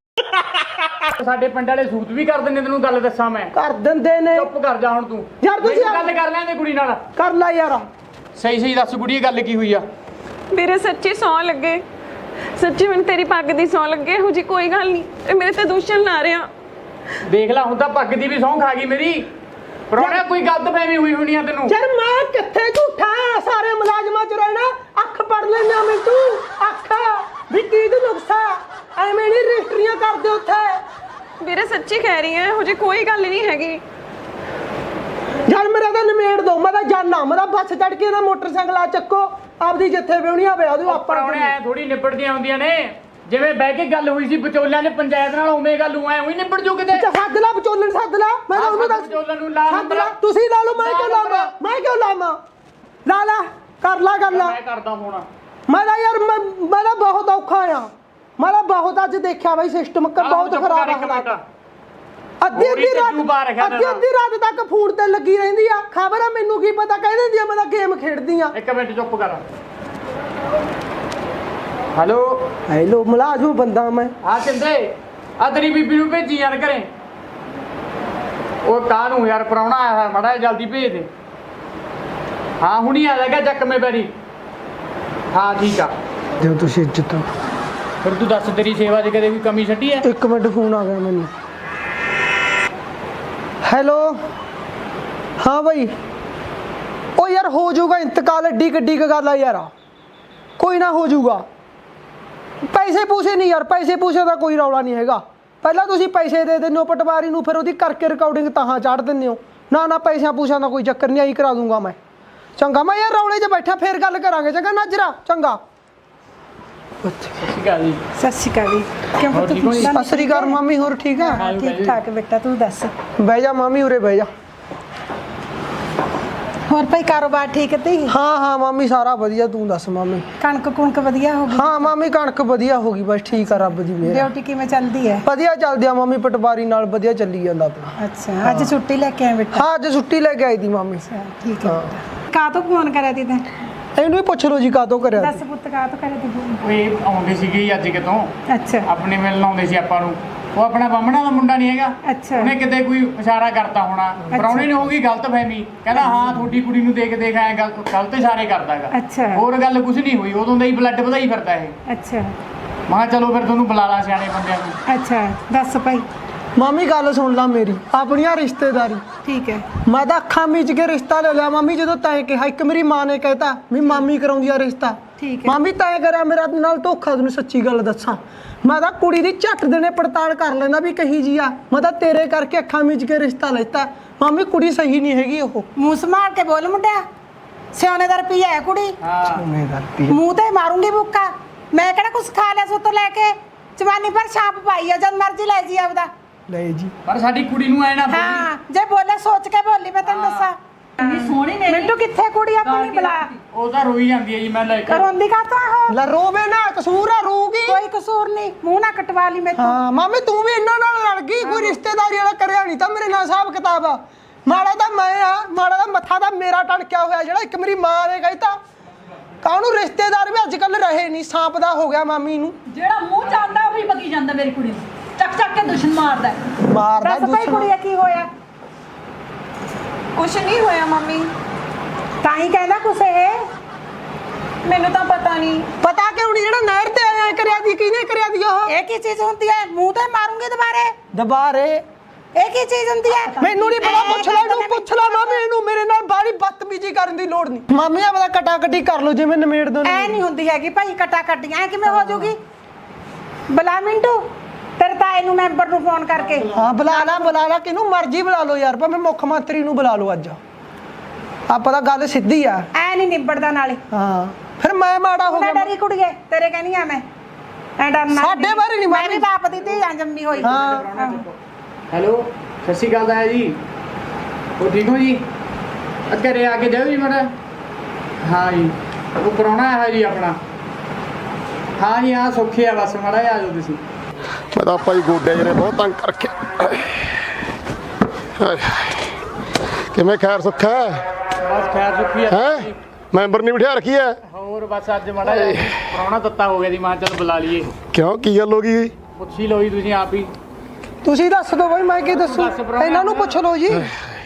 ਸਾਡੇ ਪਿੰਡ ਵਾਲੇ ਸੂਤ ਵੀ ਕਰ ਦਿੰਦੇ ਤੈਨੂੰ ਗੱਲ ਦੱਸਾਂ ਮੈਂ। ਕਰ ਦਿੰਦੇ ਨੇ। ਚੁੱਪ ਕਰ ਜਾ ਹੁਣ ਤੂੰ। ਯਾਰ ਤੁਸੀਂ ਮੈਨੂੰ ਗੱਲ ਕਰ ਲੈਂਦੇ ਕੁੜੀ ਨਾਲ। ਕਰ ਲੈ ਯਾਰ। ਸਹੀ ਸਹੀ ਦੱਸ ਕੁੜੀ ਇਹ ਗੱਲ ਕੀ ਹੋਈ ਆ? ਵੀਰੇ ਸੱਚੀ ਸੌ ਲੱਗੇ। ਸੱਚੀ ਮੈਨੂੰ ਤੇਰੀ ਪੱਗ ਦੀ ਸੌ ਲੱਗੇ ਇਹੋ ਜੀ ਕੋਈ ਗੱਲ ਨਹੀਂ। ਇਹ ਮੇਰੇ ਤੇ ਦੂਸ਼ਣ ਲਾ ਰਿਹਾ। ਦੇਖ ਲੈ ਹੁਣ ਤਾਂ ਪੱਗ ਦੀ ਵੀ ਸੌਂ ਖਾ ਗਈ ਮੇਰੀ। ਪਰੌਣਿਆ ਕੋਈ ਗਲਤਫਹਿਮੀ ਹੋਈ ਹੋਣੀ ਆ ਤੈਨੂੰ। ਯਾਰ ਮੈਂ ਕਿੱਥੇ ਝੂਠਾ? ਸਾਰੇ ਮੁਲਾਜ਼ਮਾਂ ਚ ਰਹਿਣਾ। ਅੱਖ ਪੜ ਲੈਣਾ ਮੈਂ ਤੂੰ ਅੱਖ। ਵੀ ਕੀ ਤੂੰ ਨੁਕਸਾ? ਐਵੇਂ ਨਹੀਂ ਰਜਿਸਟਰੀਆਂ ਕਰਦੇ ਉੱਥੇ। ਵੀਰੇ ਸੱਚੀ ਕਹਿ ਰਹੀ ਹਾਂ ਇਹੋ ਜੀ ਕੋਈ ਗੱਲ ਨਹੀਂ ਹੈਗੀ। ਯਾਰ ਮੇਰਾ ਤਾਂ ਨਿਮੇੜ ਦੋ ਮੈਂ ਤਾਂ ਜਾਨਾ ਮੈਂ ਤਾਂ ਬੱਸ ਚੜ ਕੇ ਨਾ ਮੋਟਰਸਾਈਕਲ ਆ ਚੱਕੋ। ਆਪਦੀ ਜਿੱਥੇ ਵਿਉਣੀ ਆਵੇ ਉਹਦੇ ਆਪਾਂ ਪਰੌਣੇ ਐ ਥੋੜੀ ਨਿਬੜਦੀਆਂ ਹੁੰਦੀਆਂ ਨੇ। ਜਿਵੇਂ ਬਹਿ ਕੇ ਗੱਲ ਹੋਈ ਸੀ ਵਿਚੋਲਿਆਂ ਨੇ ਪੰਚਾਇਤ ਨਾਲ ਉਵੇਂ ਗੱਲ ਹੋਇਆ ਉਹੀ ਨਿਬੜ ਜੂ ਕਿਤੇ? ਅੱਛਾ ਸੱਦ ਲਾ ਵਿਚੋਲਣ ਸੱਦ ਲਾ। ਮੈਂ ਤਾਂ ਉਹਨੂੰ ਦੱਸ ਵਿਚੋਲਣ ਨੂੰ ਲਾ ਸੱਦ। ਲਾ। ਤੁਸੀਂ ਲਾ ਲਓ ਮੈਂ ਕਿਉਂ। ਲਾਵਾਂ? ਮੈਂ ਕਿਉਂ ਲਾਵਾਂ? ਲਾ ਲਾ ਕਰ ਲਾ ਕਰ ਲਾ। ਮੈਂ ਕਰਦਾ ਫੋਨ ਮੈਂ ਤਾਂ ਯਾਰ ਮੈਂ ਤਾਂ ਬਹੁਤ ਔਖਾ ਆ। ਮੈਂ ਤਾਂ ਬਹੁਤ ਅੱਜ ਦੇਖਿਆ ਬਈ ਸਿਸਟਮ ਬਹੁਤ ਖਰਾਬ ਆ। ਅੱਧੀ ਅੱਧੀ ਰਾਤ ਅੱਧੀ। ਅੱਧੀ ਰਾਤ ਤੱਕ ਫੋਨ ਤੇ ਲੱਗੀ ਰਹਿੰਦੀ ਆ। ਖਬਰ ਆ ਮੈਨੂੰ ਕੀ ਪਤਾ ਕਹਿ ਦਿੰਦੀ ਆ ਮੈਂ ਤਾਂ ਗੇਮ ਖੇਡਦੀ ਆ। ਇੱਕ ਮਿੰਟ ਚੁੱਪ ਕਰ। ਹੈਲੋ। ਹੈਲੋ ਮੁਲਾਜ਼ਮ ਬੰਦਾ ਮੈਂ। ਆ ਚੰਦੇ ਆ ਤੇਰੀ ਬੀਬੀ ਨੂੰ ਭੇਜੀ ਯਾਰ ਘਰੇ। ਉਹ ਕਾਹਨੂੰ ਯਾਰ ਪਰੌਣਾ ਆਇਆ ਹੋਇਆ ਮੜਾ ਜਲਦੀ ਭੇਜ ਦੇ। ਹਾਂ ਹੁਣੀ ਆ ਜਾਏਗਾ ਚੱਕਮੇ ਬੈਰੀ ਹਾਂ ਠੀਕ ਆ। ਜੋ ਤੁਸੀਂ ਇੱਜ਼ਤ। ਫਿਰ ਤੂੰ ਦੱਸ ਤੇਰੀ ਸੇਵਾ 'ਚ ਕਦੇ ਵੀ ਕਮੀ ਛੱਡੀ ਐ ਇੱਕ ਮਿੰਟ ਫੋਨ ਆ ਗਿਆ ਮੈਨੂੰ। ਹੈਲੋ। ਹਾਂ ਭਾਈ ਉਹ ਯਾਰ ਹੋ ਜਾਊਗਾ ਇੰਤਕਾਲ ਏਡੀ ਗੱਡੀ ਕ ਗੱਲ ਆ ਯਾਰ। ਕੋਈ ਨਾ ਹੋ ਜਾਊਗਾ। ਪੈਸੇ ਪੂਸੇ ਨਹੀਂ ਯਾਰ ਪੈਸੇ ਪੂਸੇ ਦਾ ਕੋਈ ਰੌਲਾ ਨਹੀਂ ਹੈਗਾ। ਪਹਿਲਾਂ ਤੁਸੀਂ ਪੈਸੇ ਦੇ ਦਿੰਦੇ ਹੋ ਪਟਵਾਰੀ ਨੂੰ ਫਿਰ ਉਹਦੀ ਕਰਕੇ ਰਿਕਾਰਡਿੰਗ ਤਾਹਾਂ ਚਾੜ ਦਿੰਦੇ ਹੋ। ਨਾ ਨਾ ਪੈਸਿਆਂ ਪੂਸਿਆਂ ਦਾ ਕੋਈ ਚੱਕਰ ਨਹੀਂ ਆਈ ਕਰਾ ਦੂੰਗਾ ਮੈਂ। ਚੰਗਾ ਮੈਂ ਯਾਰ ਰੌਲੇ 'ਚ ਬੈਠਾ ਫੇਰ ਗੱਲ ਕਰਾਂਗੇ। ਚੰਗਾ ਨਾਜਰਾ ਚੰਗਾ। ਸਤਿ ਸ਼੍ਰੀ ਅਕਾਲ ਜੀ। ਕਿਉਂ ਜੀ? ਸਤਿ ਸ੍ਰੀ ਅਕਾਲ ਮਾਮੀ ਹੋਰ ਠੀਕ ਆ ਠੀਕ ਠਾਕ ਬੇਟਾ ਤੂੰ ਦੱਸ। ਬਹਿ ਜਾ ਮਾਮੀ ਉਰੇ ਬਹਿ ਜਾ। ਹੋਰ ਭਾਈ ਕਾਰੋਬਾਰ ਠੀਕ ਤੇ? ਹਾਂ ਹਾਂ ਮਾਮੀ ਸਾਰਾ ਵਧੀਆ ਤੂੰ ਦੱਸ ਮਾਮੀ? ਕਣਕ ਕੁਣਕ ਵਧੀਆ ਹੋ ਗਈ? ਹਾਂ ਮਾਮੀ ਕਣਕ ਵਧੀਆ ਹੋ ਗਈ ਬਸ ਠੀਕ ਆ ਰੱਬ ਦੀ ਮਿਹਰ। ਡਿਊਟੀ ਕਿਵੇਂ ਚੱਲਦੀ ਹੈ? ਵਧੀਆ ਚੱਲਦੀ ਆ ਮਾਮੀ ਪਟਵਾਰੀ ਨਾਲ ਵਧੀਆ ਚੱਲੀ ਜਾਂਦਾ ਆਪਣਾ। ਅੱਛਾ ਅੱਜ ਛੁੱਟੀ ਲੈ ਕੇ ਆਏ ਬੇਟਾ? ਹਾਂ ਅੱਜ ਛੁੱਟੀ ਲੈ ਕੇ ਆਈ ਦੀ ਮਾਮੀ। ਠੀਕ ਹੈ ਕਾ ਤੋਂ ਫੋਨ ਕਰਿਆ ਤੀ ਤੈਂ ਇਹਨੂੰ ਹੀ ਪੁੱਛ ਲਓ ਜੀ ਕਾਤੋਂ ਕਰਿਆ ਦੱਸ ਪੁੱਤ ਕਾ ਤੋਂ ਕਰਿਆ ਤੀ ਇਹ ਆਉਂਦੇ ਸੀਗੇ ਅੱਜ ਕਿਤੋਂ। ਅੱਛਾ। ਆਪਣੇ ਮਿਲਣ ਆਉਂਦੇ ਸੀ ਆਪਾਂ ਨੂੰ। ਉਹ ਆਪਣਾ ਬਾਹਮਣਾ ਦਾ ਮੁੰਡਾ ਨਹੀਂ ਹੈਗਾ। ਅੱਛਾ। ਉਹਨੇ ਕਿਤੇ ਕੋਈ ਇਸ਼ਾਰਾ ਕਰਤਾ ਹੋਣਾ। ਪ੍ਰਾਹੁਣੇ ਨੇ ਹੋ ਗਈ ਗਲਤ ਫਹਿਮੀ। ਕਹਿੰਦਾ ਹਾਂ ਤੁਹਾਡੀ ਕੁੜੀ ਨੂੰ ਦੇਖ ਦੇਖ ਐ ਗਲਤ ਇਸ਼ਾਰੇ ਕਰਦਾ ਹੈਗਾ। ਅੱਛਾ। ਹੋਰ ਗੱਲ ਕੁਝ ਨਹੀਂ ਹੋਈ। ਉਦੋਂ ਦਾ ਹੀ ਬਲੱਡ ਵਧਾਈ ਫਿਰਦਾ ਇਹ। ਅੱਛਾ। ਮੈਂ ਚਲੋ ਫਿਰ ਤੁਹਾਨੂੰ ਬੁਲਾ ਲਾਂ ਸਿਆਣੇ ਬੰਦਿਆਂ ਨੂੰ। ਅੱਛਾ ਦੱਸ ਭਾਈ। ਮਾਮੀ ਗੱਲ ਸੁਣ ਲਾ ਮੇਰੀ ਆਪਣੀਆਂ ਰਿਸ਼ਤੇਦਾਰੀ। ਠੀਕ ਹੈ। ਮੈਂ ਤਾਂ ਅੱਖਾਂ ਮੀਚ ਕੇ ਰਿਸ਼ਤਾ ਲੈ ਲਿਆ ਮਾਮੀ ਜਦੋਂ ਤੈਂ ਕਿਹਾ ਇੱਕ ਮੇਰੀ ਮਾਂ ਨੇ ਕਹਿਤਾ ਵੀ ਮਾਮੀ ਕਰਾਉਂਦੀ ਆ ਰਿਸ਼ਤਾ। ਠੀਕ ਹੈ। ਮਾਮੀ ਤੈਂ ਕਰਿਆ ਮੇਰਾ ਨਾਲ ਧੋਖਾ ਤੈਨੂੰ ਸੱਚੀ ਗੱਲ ਦੱਸਾਂ। ਮੈਂ ਤਾਂ ਕੁੜੀ ਦੀ ਝੱਟ ਦੇਣੇ ਪੜਤਾਲ ਕਰ ਲੈਂਦਾ ਵੀ ਕਹੀ ਜੀ ਆ। ਮੈਂ ਤਾਂ ਤੇਰੇ ਕਰਕੇ ਅੱਖਾਂ ਮੀਚ ਕੇ ਰਿਸ਼ਤਾ ਲੈਤਾ। ਮਾਮੀ ਕੁੜੀ ਸਹੀ ਨਹੀਂ ਹੈਗੀ ਉਹ। ਮੂੰਹ ਸੰਭਾਲ ਕੇ ਬੋਲ ਮੁੰਡਿਆ। ਸਿਆਣੇ ਦਾ ਰੁਪਈਆ ਹੈ ਕੁੜੀ। ਮੂੰਹ ਤੇ ਮਾਰੂੰਗੀ ਬੁੱਕਾ। ਮੈਂ ਕਿਹੜਾ ਕੁਛ ਖਾ ਲਿਆ ਸੋ ਤੋਂ ਲੈ ਕੇ? ਜਵਾਨੀ ਪਰ ਛਾਪ ਪਾਈ ਆ ਜਦ ਮਰਜ਼ੀ ਲੈ ਜੀ ਆਪਦਾ। ਲੈ ਜੀ। ਪਰ ਸਾਡੀ ਕੁੜੀ ਨੂੰ ਐ ਨਾ ਬੋਲੀ। ਹਾਂ ਜੇ ਬੋਲੇ ਸੋਚ ਕੇ ਬੋਲੀ ਮੈਂ ਤੈਨੂੰ ਦੱਸਾਂ। ਇੰਨੀ ਸੋਹਣੀ ਨੇ। ਮਿੰਟੂ ਕਿੱਥੇ ਕੁੜੀ ਆਪਣੀ ਬੁਲਾ। ਉਹ ਤਾਂ ਰੋਈ ਜਾਂਦੀ ਹੈ ਜੀ ਮੈਂ ਲੈ ਕੇ। ਕਰੋਂਦੀ ਕਾ ਉਹ? ਲੈ ਰੋਵੇ ਨਾ ਕਸੂਰ ਆ ਰੂਗੀ ਕੋਈ ਕਸੂਰ ਨਹੀਂ ਮੂੰਹ ਨਾ ਕਟਵਾ ਲਈ ਮੈਂ ਹਾਂ ਮਾਮੀ ਤੂੰ ਵੀ ਇਹਨਾਂ ਨਾਲ ਲੜ ਗਈ ਕੋਈ ਰਿਸ਼ਤੇਦਾਰੀ ਵਾਲਾ ਕਰਿਆ ਨਹੀਂ ਤਾਂ ਮੇਰੇ ਨਾਲ ਹਿਸਾਬ ਕਿਤਾਬ ਆ। ਮਾੜਾ ਤਾਂ ਮੈਂ ਆ ਮਾੜਾ ਦਾ ਮੱਥਾ ਤਾਂ ਮੇਰਾ ਟਣਕਿਆ ਹੋਇਆ ਜਿਹੜਾ ਇੱਕ ਮੇਰੀ ਮਾਂ ਨੇ ਕਹਿਤਾ ਕਾਹਨੂੰ ਰਿਸ਼ਤੇਦਾਰ ਵੀ ਅੱਜ ਕੱਲ ਰਹੇ ਨਹੀਂ ਸਾਂਪ ਦਾ ਹੋ ਗਿਆ ਮਾਮੀ ਨੂੰ। ਜਿਹੜਾ ਮੂੰਹ ਚਾਂਦਾ ਉਹ ਵੀ ਬਗੀ ਜਾਂਦਾ ਮੇਰੀ ਕੁੜੀ ਨੂੰ। ਚੱਕ ਕੇ ਦੁਸ਼ਮਣ ਮਾਰਦਾ ਹੈ। ਮਾਰਦਾ ਦੱਸ ਭਾਈ ਦੁਸ਼ਮਣ। ਕੁੜੀਆ ਕੀ ਹੋਇਆ? ਕੁਛ ਨਹੀਂ ਹੋਇਆ ਮੰਮੀ। ਤਾਂ ਹੀ ਕਹਿੰਦਾ ਕੁਛ ਇਹ। ਮੈਨੂੰ ਤਾਂ ਪਤਾ ਨਹੀਂ। ਪਤਾ ਕਿਉਂ ਨਹੀਂ? ਜਿਹੜਾ ਨਹਿਰ ਤੇ ਆਇਆ ਕਰਿਆ ਦੀ ਕਿਹਨੇ ਕਰਿਆ ਦੀ ਉਹ? ਇਹ ਕੀ ਚੀਜ਼ ਹੁੰਦੀ ਹੈ? ਮੂੰਹ ਤੇ ਮਾਰੂੰਗੀ ਦੁਬਾਰੇ? ਦੁਬਾਰੇ? ਇਹ ਕੀ ਚੀਜ਼ ਹੁੰਦੀ ਹੈ? ਮੈਨੂੰ ਨਹੀਂ ਪਤਾ ਪੁੱਛ ਲੈ ਇਹਨੂੰ ਪੁੱਛ ਲੈ ਮਾਮੀ ਇਹਨੂੰ। ਮੇਰੇ ਨਾਲ ਬਾਹਲੀ ਬਦਤਮੀਜ਼ੀ ਕਰਨ ਦੀ ਲੋੜ ਨਹੀਂ। ਮਾਮੀ ਕਟਾ ਕਟੀ ਕਰ ਲਓ ਜਿਵੇਂ ਨਿਮੇੜ ਦੋ ਐ ਨਹੀਂ ਹੁੰਦੀ ਹੈਗੀ ਭਾਈ ਕਟਾ ਕੱਟੀਆਂ ਐ ਕਿਵੇਂ ਹੋ। ਜਾਊਗੀ? ਬਲਾ ਮਿੰਟੂ। ਤਾਏ ਨੂੰ ਮੈਂਬਰ ਨੂੰ ਫੋਨ ਕਰਕੇ। ਹਾਂ ਬੁਲਾ ਲਾ ਬੁਲਾ ਲਾ ਕਿਹਨੂੰ ਮਰਜ਼ੀ ਬੁਲਾ ਲਓ ਯਾਰ ਭਾਵੇਂ ਮੁੱਖ ਮੰਤਰੀ ਨੂੰ ਬੁਲਾ ਲਓ ਅੱਜ। ਆਪਾਂ ਤਾਂ ਗੱਲ ਸਿੱਧੀ ਆ। ਐ ਨਹੀਂ ਨਿਬੜਦਾ ਨਾਲੇ। ਹਾਂ ਫਿਰ ਮੈਂ ਮਾੜਾ ਹੋ ਮੈਂ ਗਿਆ। ਡਰੀ ਕੁੜੀਏ ਤੇਰੇ ਕਹਿੰਦੀ ਆ ਮੈਂ। ਐ ਡਰਨਾ ਸਾਡੇ ਬਾਰੇ ਨੀ ਮੈਂ ਮਾਮੀ। ਵੀ ਬਾਪ ਦੀ ਧੀ ਆ ਜੰਮੀ ਹੋਈ। ਹਾਂ। ਹੈਲੋ ਸਤਿ ਸ਼੍ਰੀ ਅਕਾਲ ਦਾ ਜੀ। ਉਹ ਠੀਕ ਹੋ ਜੀ? ਆ ਘਰੇ ਆ ਕੇ ਜਾਓ ਜੀ ਮੜਾ। ਹਾਂ ਜੀ ਉਹ ਪ੍ਰਾਹੁਣਾ ਹੈ ਜੀ ਆਪਣਾ। ਹਾਂ ਜੀ ਹਾਂ ਸੁੱਖੀ ਆ ਬਸ ਮੜਾ ਆ ਜਾਓ ਤੁਸੀਂ। ਮੈਂ ਤਾਂ ਭਾਈ ਗੋਡੇ ਜਿਹੜੇ ਬਹੁਤ ਤੰਗ ਕਰ ਰੱਖਿਆ ਹਾਏ। ਕਿਵੇਂ ਖੈਰ ਸੁੱਖਾ ਹੈ? ਬਸ ਖੈਰ ਸੁੱਖੀ ਹੈਂ? ਮੈਂਬਰ ਨਹੀਂ ਬਿਠਾ ਰੱਖੀ ਹੈ? ਹੋਰ ਬਸ ਅੱਜ ਮੜਾ ਪ੍ਰਾਹੁਣਾ ਤੱਤਾ ਹੋ ਗਿਆ ਜੀ ਮੈਂ ਚੱਲ ਬੁਲਾ ਲਈਏ। ਕਿਉਂ? ਕੀ ਗੱਲ ਹੋ ਗਈ? ਪੁੱਛੀ ਜੀ ਤੁਸੀਂ ਆਪ ਹੀ। ਤੁਸੀਂ ਦੱਸ ਦਿਓ ਬਈ ਮੈਂ ਕੀ ਦੱਸੂ। ਇਹਨਾਂ ਨੂੰ ਪੁੱਛ ਲਓ ਜੀ।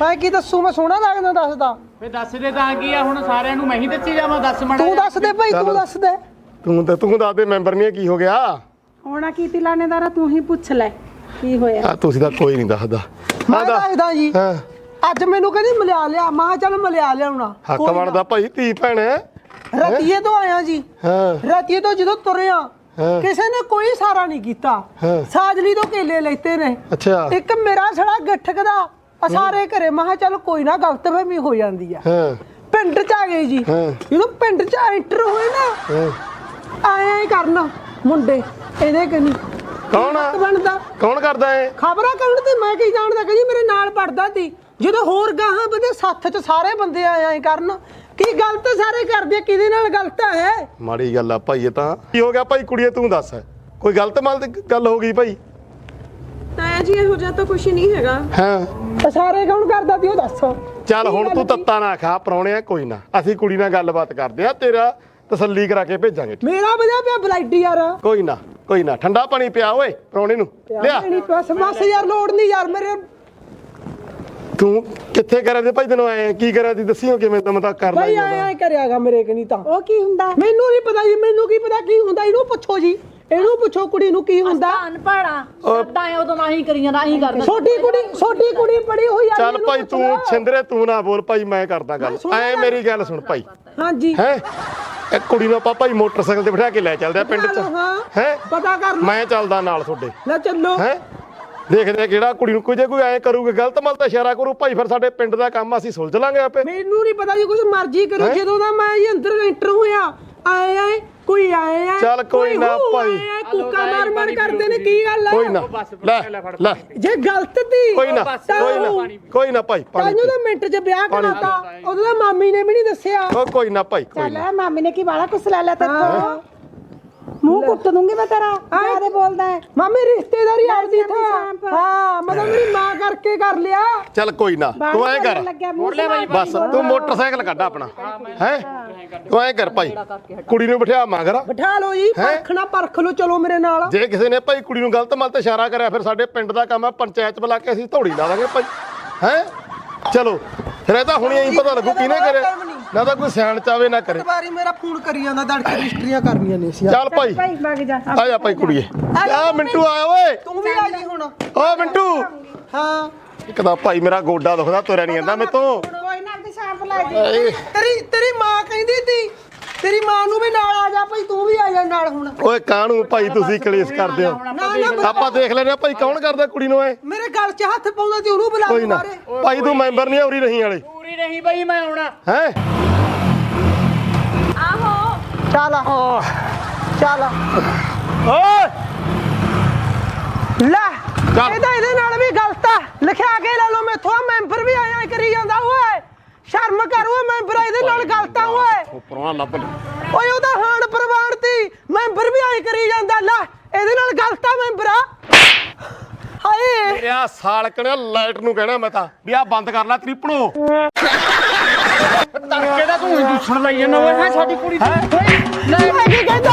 ਮੈਂ ਕੀ ਦੱਸੂ? ਮੈਂ ਸੋਹਣਾ ਲੱਗਦਾ ਦੱਸਦਾ। ਫੇ ਦੱਸ ਦੇ ਤਾਂ ਕੀ ਆ ਹੁਣ ਸਾਰਿਆਂ ਨੂੰ ਮੈਂ ਹੀ ਦੱਸੀ ਜਾਵਾਂ ਦੱਸ ਮੜਾ ਤੂੰ ਦੱਸ ਦੇ ਭਾਈ ਤੂੰ। ਦੱਸ ਦੇ। ਤੂੰ ਤਾਂ ਤੂੰ ਦੱਸ ਦੇ ਮੈਂਬਰ ਨਹੀਂ ਹੈ, ਕੀ ਹੋ ਗਿਆ? ਹੋਣਾ ਕੀ ਤਿਲਾਣੇਦਾਰਾ ਤੂੰ ਹੀ ਪੁੱਛ ਲੈ ਕੀ ਹੋਇਆ? ਆ ਤੁਸੀਂ ਤਾਂ ਕੋਈ ਨਹੀਂ ਦੱਸਦਾ। ਮੈਂ। ਦੱਸਦਾ ਜੀ। ਹਾਂ। ਅੱਜ ਮੈਨੂੰ ਕਹਿੰਦੀ ਮਿਲਿਆ ਲਿਆ। ਮੈਂ ਚੱਲ ਮਿਲਿਆ ਲਿਆਉਣਾ ਹੱਕ ਕੋਈ ਨਾ। ਬਣਦਾ ਭਾਈ ਧੀ ਭੈਣ ਰਤੀਏ ਤੋਂ ਆਇਆ ਜੀ। ਹਾਂ। ਰਤੀਏ ਤੋਂ ਜਦੋਂ ਤੁਰਿਆ ਹਾਂ। ਕਿਸੇ ਨੇ ਕੋਈ ਸਾਰਾ ਨਹੀਂ ਕੀਤਾ। ਹਾਂ। ਸਾਜਲੀ ਤੋਂ ਕੇਲੇ ਲੈਤੇ ਨੇ। ਅੱਛਾ। ਇੱਕ ਮੇਰਾ ਛੜਾ ਗੱਠਕ ਦਾ ਆ ਸਾਰੇ ਘਰੇ। ਮੈਂ ਕਿਹਾ ਚੱਲ ਕੋਈ ਨਾ ਗਲਤਫਹਿਮੀ ਹੋ ਜਾਂਦੀ ਆ। ਹਾਂ। ਪਿੰਡ ਚ ਆ ਗਏ ਜੀ। ਹਾਂ। ਜਦੋਂ ਪਿੰਡ ਚ ਐਂਟਰ ਹੋਏ ਨਾ। ਹਾਂ। ਆਏ ਕਰਨ ਮੁੰਡੇ। ਇਹਦੇ ਕਨੀ ਕੌਣ ਆ? ਬਣਦਾ? ਕੌਣ ਕਰਦਾ ਹੈ ਖਬਰਾਂ ਕਰਨ ਤੇ ਮੈਂ ਕੀ ਜਾਣਦਾ ਕਿ ਜੀ ਮੇਰੇ ਨਾਲ ਪੜਦਾ ਸੀ। ਜਦੋਂ ਹੋਰ ਗਾਹਾਂ ਬੰਦੇ ਸੱਥ ਚ ਸਾਰੇ ਬੰਦੇ ਆਏ ਆਏ ਕਰਨ ਕੀ ਗਲਤ ਸਾਰੇ ਕਰਦੇ ਆ, ਕਿਹਦੇ ਨਾਲ ਗਲਤ ਹੈ ਮਾੜੀ ਗੱਲ ਆ ਭਾਈ ਇਹ ਤਾਂ ਕੀ ਹੋ ਗਿਆ? ਭਾਈ ਕੁੜੀਏ ਤੂੰ ਦੱਸ। ਕੋਈ ਗਲਤ ਮਲ ਦੀ ਗੱਲ ਹੋ ਗਈ ਭਾਈ? ਤਾਇਆ ਜੀ ਇਹੋ ਜਿਹਾ ਤਾਂ ਕੁਛ ਨਹੀਂ ਹੈਗਾ। ਹਾਂ। ਆ ਸਾਰੇ ਕੌਣ ਕਰਦਾ ਸੀ ਉਹ ਦੱਸ। ਚੱਲ ਹੁਣ ਤੂੰ? ਤੱਤਾ ਨਾ ਖਾ ਪਰੌਣਿਆ ਕੋਈ ਨਾ। ਅਸੀਂ ਕੁੜੀ ਨਾਲ ਗੱਲਬਾਤ ਕਰਦੇ ਆ ਤੇਰਾ ਤਸੱਲੀ ਕਰਾ ਕੇ ਭੇਜਾਂਗੇ। ਮੇਰਾ ਵਜਾ ਪਿਆ ਬਲਾਈਡੀ ਯਾਰ। ਕੋਈ ਨਾ। ਕੋਈ ਨਾ ਠੰਡਾ ਪਾਣੀ ਪਿਆ ਓਏ ਪਰੌਣੇ ਨੂੰ। ਲਿਆ। ਨਹੀਂ ਬਸ ਬਸ ਯਾਰ ਲੋੜ ਨਹੀਂ ਯਾਰ ਮੇਰੇ ਤੂੰ ਕਿੱਥੇ ਕਰਿਆ ਤੇ ਭਾਈ ਤੈਨੂੰ ਆਏ ਕੀ ਕਰਿਆ ਤੀ ਦੱਸੀਓ ਕਿਵੇਂ ਤਾਂ ਮੈਂ ਤਾਂ ਕਰਦਾ ਭਾਈ ਹੀ ਆਏ ਆ ਆਏ ਕਰਿਆਗਾ ਮੇਰੇ ਕਨੀ ਤਾਂ। ਉਹ ਕੀ ਹੁੰਦਾ? ਮੈਨੂੰ ਨਹੀਂ ਪਤਾ ਜੀ ਮੈਨੂੰ ਕੀ ਪਤਾ ਕੀ ਹੁੰਦਾ ਇਹਨੂੰ ਪੁੱਛੋ ਜੀ। ਇਹਨੂੰ ਪੁੱਛੋ ਕੁੜੀ ਨੂੰ ਕੀ ਹੁੰਦਾ। ਅਨਪੜਾ ਸਦਾ ਹੈ ਉਦੋਂ ਨਹੀਂ ਕਰੀਆਂ ਨਹੀਂ ਕਰਦਾ ਛੋਟੀ ਕੁੜੀ ਛੋਟੀ ਕੁੜੀ ਪੜੀ ਹੋਈ ਆ ਚੱਲ ਭਾਈ ਤੂੰ। ਛਿੰਦਰੇ ਤੂੰ ਨਾ ਬੋਲ ਭਾਈ ਮੈਂ ਕਰਦਾ ਗੱਲ। ਐ। ਮੇਰੀ ਗੱਲ ਸੁਣ ਭਾਈ। ਹਾਂਜੀ। ਹੈ? ਇਹ ਕੁੜੀ ਨੂੰ ਆਪਾਂ ਭਾਈ ਮੋਟਰਸਾਈਕਲ ਤੇ ਬਿਠਾ ਕੇ ਲੈ ਚੱਲਦੇ ਆ ਪਿੰਡ ਚ। ਹਾਂ। ਪਤਾ ਕਰ ਲਓ। ਮੈਂ ਚੱਲਦਾ ਨਾਲ ਤੁਹਾਡੇ। ਲੈ ਚੱਲੋ। ਹੈ? ਦੇਖਦੇ ਆ ਕਿਹੜਾ ਕੁੜੀ ਨੂੰ ਕੋਈ ਜੇ ਕੋਈ ਐ ਕਰੂਗਾ ਗਲਤ ਮਲ ਤਾਂ ਇਸ਼ਾਰਾ ਕਰੂ। ਭਾਈ ਫਿਰ ਸਾਡੇ ਪਿੰਡ ਦਾ ਕੰਮ ਅਸੀਂ ਸੁਲਝ ਲਾਂਗੇ ਆਪੇ। ਮੈਨੂੰ ਨਹੀਂ ਪਤਾ ਜੀ ਕੁਝ ਮਰਜ਼ੀ ਕਰੋ? ਜਦੋਂ ਦਾ ਮੈਂ ਜੀ ਅੰਦਰ ਐਂਟਰ ਹੋਇਆ ਆਏ ਆਏ ਕੋਈ ਆਏ ਆਏ ਚੱਲ ਕੋਈ ਨਾ ਹੂ ਭਾਈ। ਆਏ ਕੂਕਾ ਮਾਰ ਮਾਰ ਕਰਦੇ ਨੇ ਕੀ ਗੱਲ ਕੋਈ ਨਾ ਲੈ ਲੈ। ਜੇ ਗਲਤ ਤੀ ਕੋਈ ਨਾ ਤਾਂ ਕੋਈ ਨਾ ਕੋਈ ਨਾ ਭਾਈ ਪਾਣੀ ਤਾਨੂੰ ਪੀ। ਤਾਂ ਮਿੰਟ 'ਚ ਵਿਆਹ ਕਰਾਤਾ ਤਾਂ ਮਾਮੀ ਨੇ ਵੀ ਨਹੀਂ ਦੱਸਿਆ। ਉਹ ਕੋਈ ਨਾ ਭਾਈ ਕੋਈ ਚੱਲ ਨਾ। ਮਾਮੀ ਨੇ ਕੀ ਵਾਲਾ ਕੁਛ ਲੈ ਲਿਆ ਤੇਥੋਂ ਮੂੰਹ ਕੁੱਟ ਦੂੰਗੀ ਮੈਂ ਤੇਰਾ। ਜਿਆਦੇ ਬੋਲਦਾ ਹੈ। ਮਾਮੀ ਰਿਸ਼ਤੇਦਾਰੀ ਆਪਦੀ ਥਾ। ਹਾਂ ਮਤਲਬ ਮੇਰੀ ਮਾਂ ਕਰਕੇ ਕਰ ਲਿਆ। ਚੱਲ ਕੋਈ ਨਾ ਤੂੰ ਐ ਕਰ। ਤੇ ਬਸ ਤੂੰ ਮੋਟਰਸਾਈਕਲ ਕੱਢ ਆਪਣਾ। ਹੈ ਤੂੰ ਐ ਕਰ ਭਾਈ ਕੁੜੀ ਨੂੰ ਬਿਠਾ ਮਗਰ ਬਿਠਾ ਲਓ ਜੀ? ਪਰਖਣਾ ਪਰਖ ਲਓ ਚਲੋ ਮੇਰੇ ਨਾਲ। ਜੇ ਕਿਸੇ ਨੇ ਭਾਈ ਕੁੜੀ ਨੂੰ ਗਲਤ ਮਲਤ ਇਸ਼ਾਰਾ ਕਰਿਆ ਫਿਰ ਸਾਡੇ ਪਿੰਡ ਦਾ ਕੰਮ ਹੈ ਪੰਚਾਇਤ ਬੁਲਾ ਕੇ ਅਸੀਂ ਧੌੜੀ ਲਾ ਦਾਂਗੇ ਭਾਈ। ਹੈ? ਚਲੋ ਫਿਰ ਇਹ ਤਾਂ ਹੁਣੇ ਹੀ ਪਤਾ ਲੱਗੂ ਕਿਹਨੇ ਕਰਿਆ? ਨਾ ਤਾਂ ਕੋਈ ਸਿਆਣ ਚਾਵੇ ਨਾ ਕਰੇ। ਵਾਰੀ ਮੇਰਾ ਫੋਨ ਕਰੀ ਜਾਂਦਾ ਦੜ ਕੇ ਰਜਿਸਟਰੀਆਂ ਕਰਨੀਆਂ ਨੇ ਸੀ ਚੱਲ ਭਾਈ। ਭਾਈ ਵਗ ਜਾ ਆ ਜਾ ਭਾਈ ਕੁੜੀਏ। ਆ ਮਿੰਟੂ ਆਇਆ ਓਏ। ਤੂੰ ਵੀ ਆ ਜੀ ਹੁਣ। ਓ ਮਿੰਟੂ। ਹਾਂ। ਇੱਕ ਤਾਂ ਭਾਈ ਮੇਰਾ ਗੋਡਾ ਦੁਖਦਾ ਤੁਰਿਆ ਨਹੀਂ ਜਾਂਦਾ ਮੇਤੋਂ। ਕੋਈ ਨਾ ਆਪਦੀ ਸ਼ਾਂਪ ਲੈ ਜੀ ਏ ਤੇਰੀ ਤੇਰੀ ਮਾਂ ਕਹਿੰਦੀ ਤੀ ਤੇਰੀ ਮਾਂ ਨੂੰ ਵੀ ਨਾਲ ਆ ਜਾ ਭਾਈ ਤੂੰ ਵੀ ਆ ਜਾ ਨਾਲ ਹੁਣ। ਓਏ ਕਾਹਨੂੰ ਭਾਈ ਤੁਸੀਂ ਕਲੇਸ਼ ਕਰਦੇ ਹੋ? ਨਾ ਨਾ ਆਪਾਂ ਦੇਖ ਲੈਨੇ ਆ ਭਾਈ ਕੌਣ ਕਰਦਾ ਕੁੜੀ ਨੂੰ ਐ ਮੇਰੇ ਗਲ 'ਚ ਹੱਥ ਪਾਉਂਦਾ ਤੇ ਉਹਨੂੰ ਬੁਲਾ ਕੋਈ ਨਾ। ਭਾਈ ਤੂੰ ਮੈਂਬਰ ਨਹੀਂ ਔਰੀ ਨਹੀਂ ਵਾਲੇ। ਪੂਰੀ ਨਹੀਂ ਬਈ ਮੈਂ ਆਉਣਾ। ਹੈ? ਚੱਲ ਚੱਲ ਓਏ! ਲੈ ਚੱਲ। ਇਹ ਤਾਂ ਇਹਦੇ ਨਾਲ ਵੀ ਗਲਤ ਆ। ਲਿਖਿਆ ਕੇ ਲੈ ਲਓ ਮੈਥੋਂ ਆਹ ਮੈਂਬਰ ਵੀ ਆਇਆ ਕਰੀ ਜਾਂਦਾ ਓਏ ਸ਼ਰਮ ਕਰ ਓਏ ਮੈਂਬਰ ਇਹਦੇ ਨਾਲ ਗਲਤ ਆ ਓਏ। ਉੱਪਰੋਂ ਲੱਭ ਲੈ ਓਏ ਉਹਦਾ ਹਾਣ ਪ੍ਰਵਾਨ ਤੀ ਮੈਂਬਰ ਵੀ ਆਏ ਕਰੀ ਜਾਂਦਾ। ਲੈ ਇਹਦੇ ਨਾਲ ਗਲਤ ਆ ਮੈਂਬਰਾ। ਹਾਏ। ਆ ਸਾਲਕਣਿਆ ਲਾਈਟ ਨੂੰ ਕਹਿਣਾ ਮੈਂ ਤਾਂ ਵੀ ਆ ਬੰਦ ਕਰ ਲੈ ਤ੍ਰਿਪਣੋ ਤੜਕੇ ਦਾ ਤੂੰ ਹੀ ਦੂਸਣ ਲਈ ਜਾਂਦਾ ਓਏ ਹੈਂ ਸਾਡੀ ਕੁੜੀ ਦੀ। ਲੈ ਕੀ ਕਹਿੰਦਾ?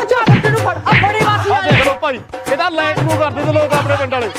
ਅੱਛਾ ਤੈਨੂੰ ਫੜ ਆ ਬੜੀ ਵਾਸੀ ਆ ਦੇਖ ਲਓ ਭਾਈ ਇਹਦਾ ਲਾਈਟ ਨੂੰ ਕਰਦੇ ਤੇ ਲੋਕ ਆਪਣੇ ਪਿੰਡ ਵਾਲੇ।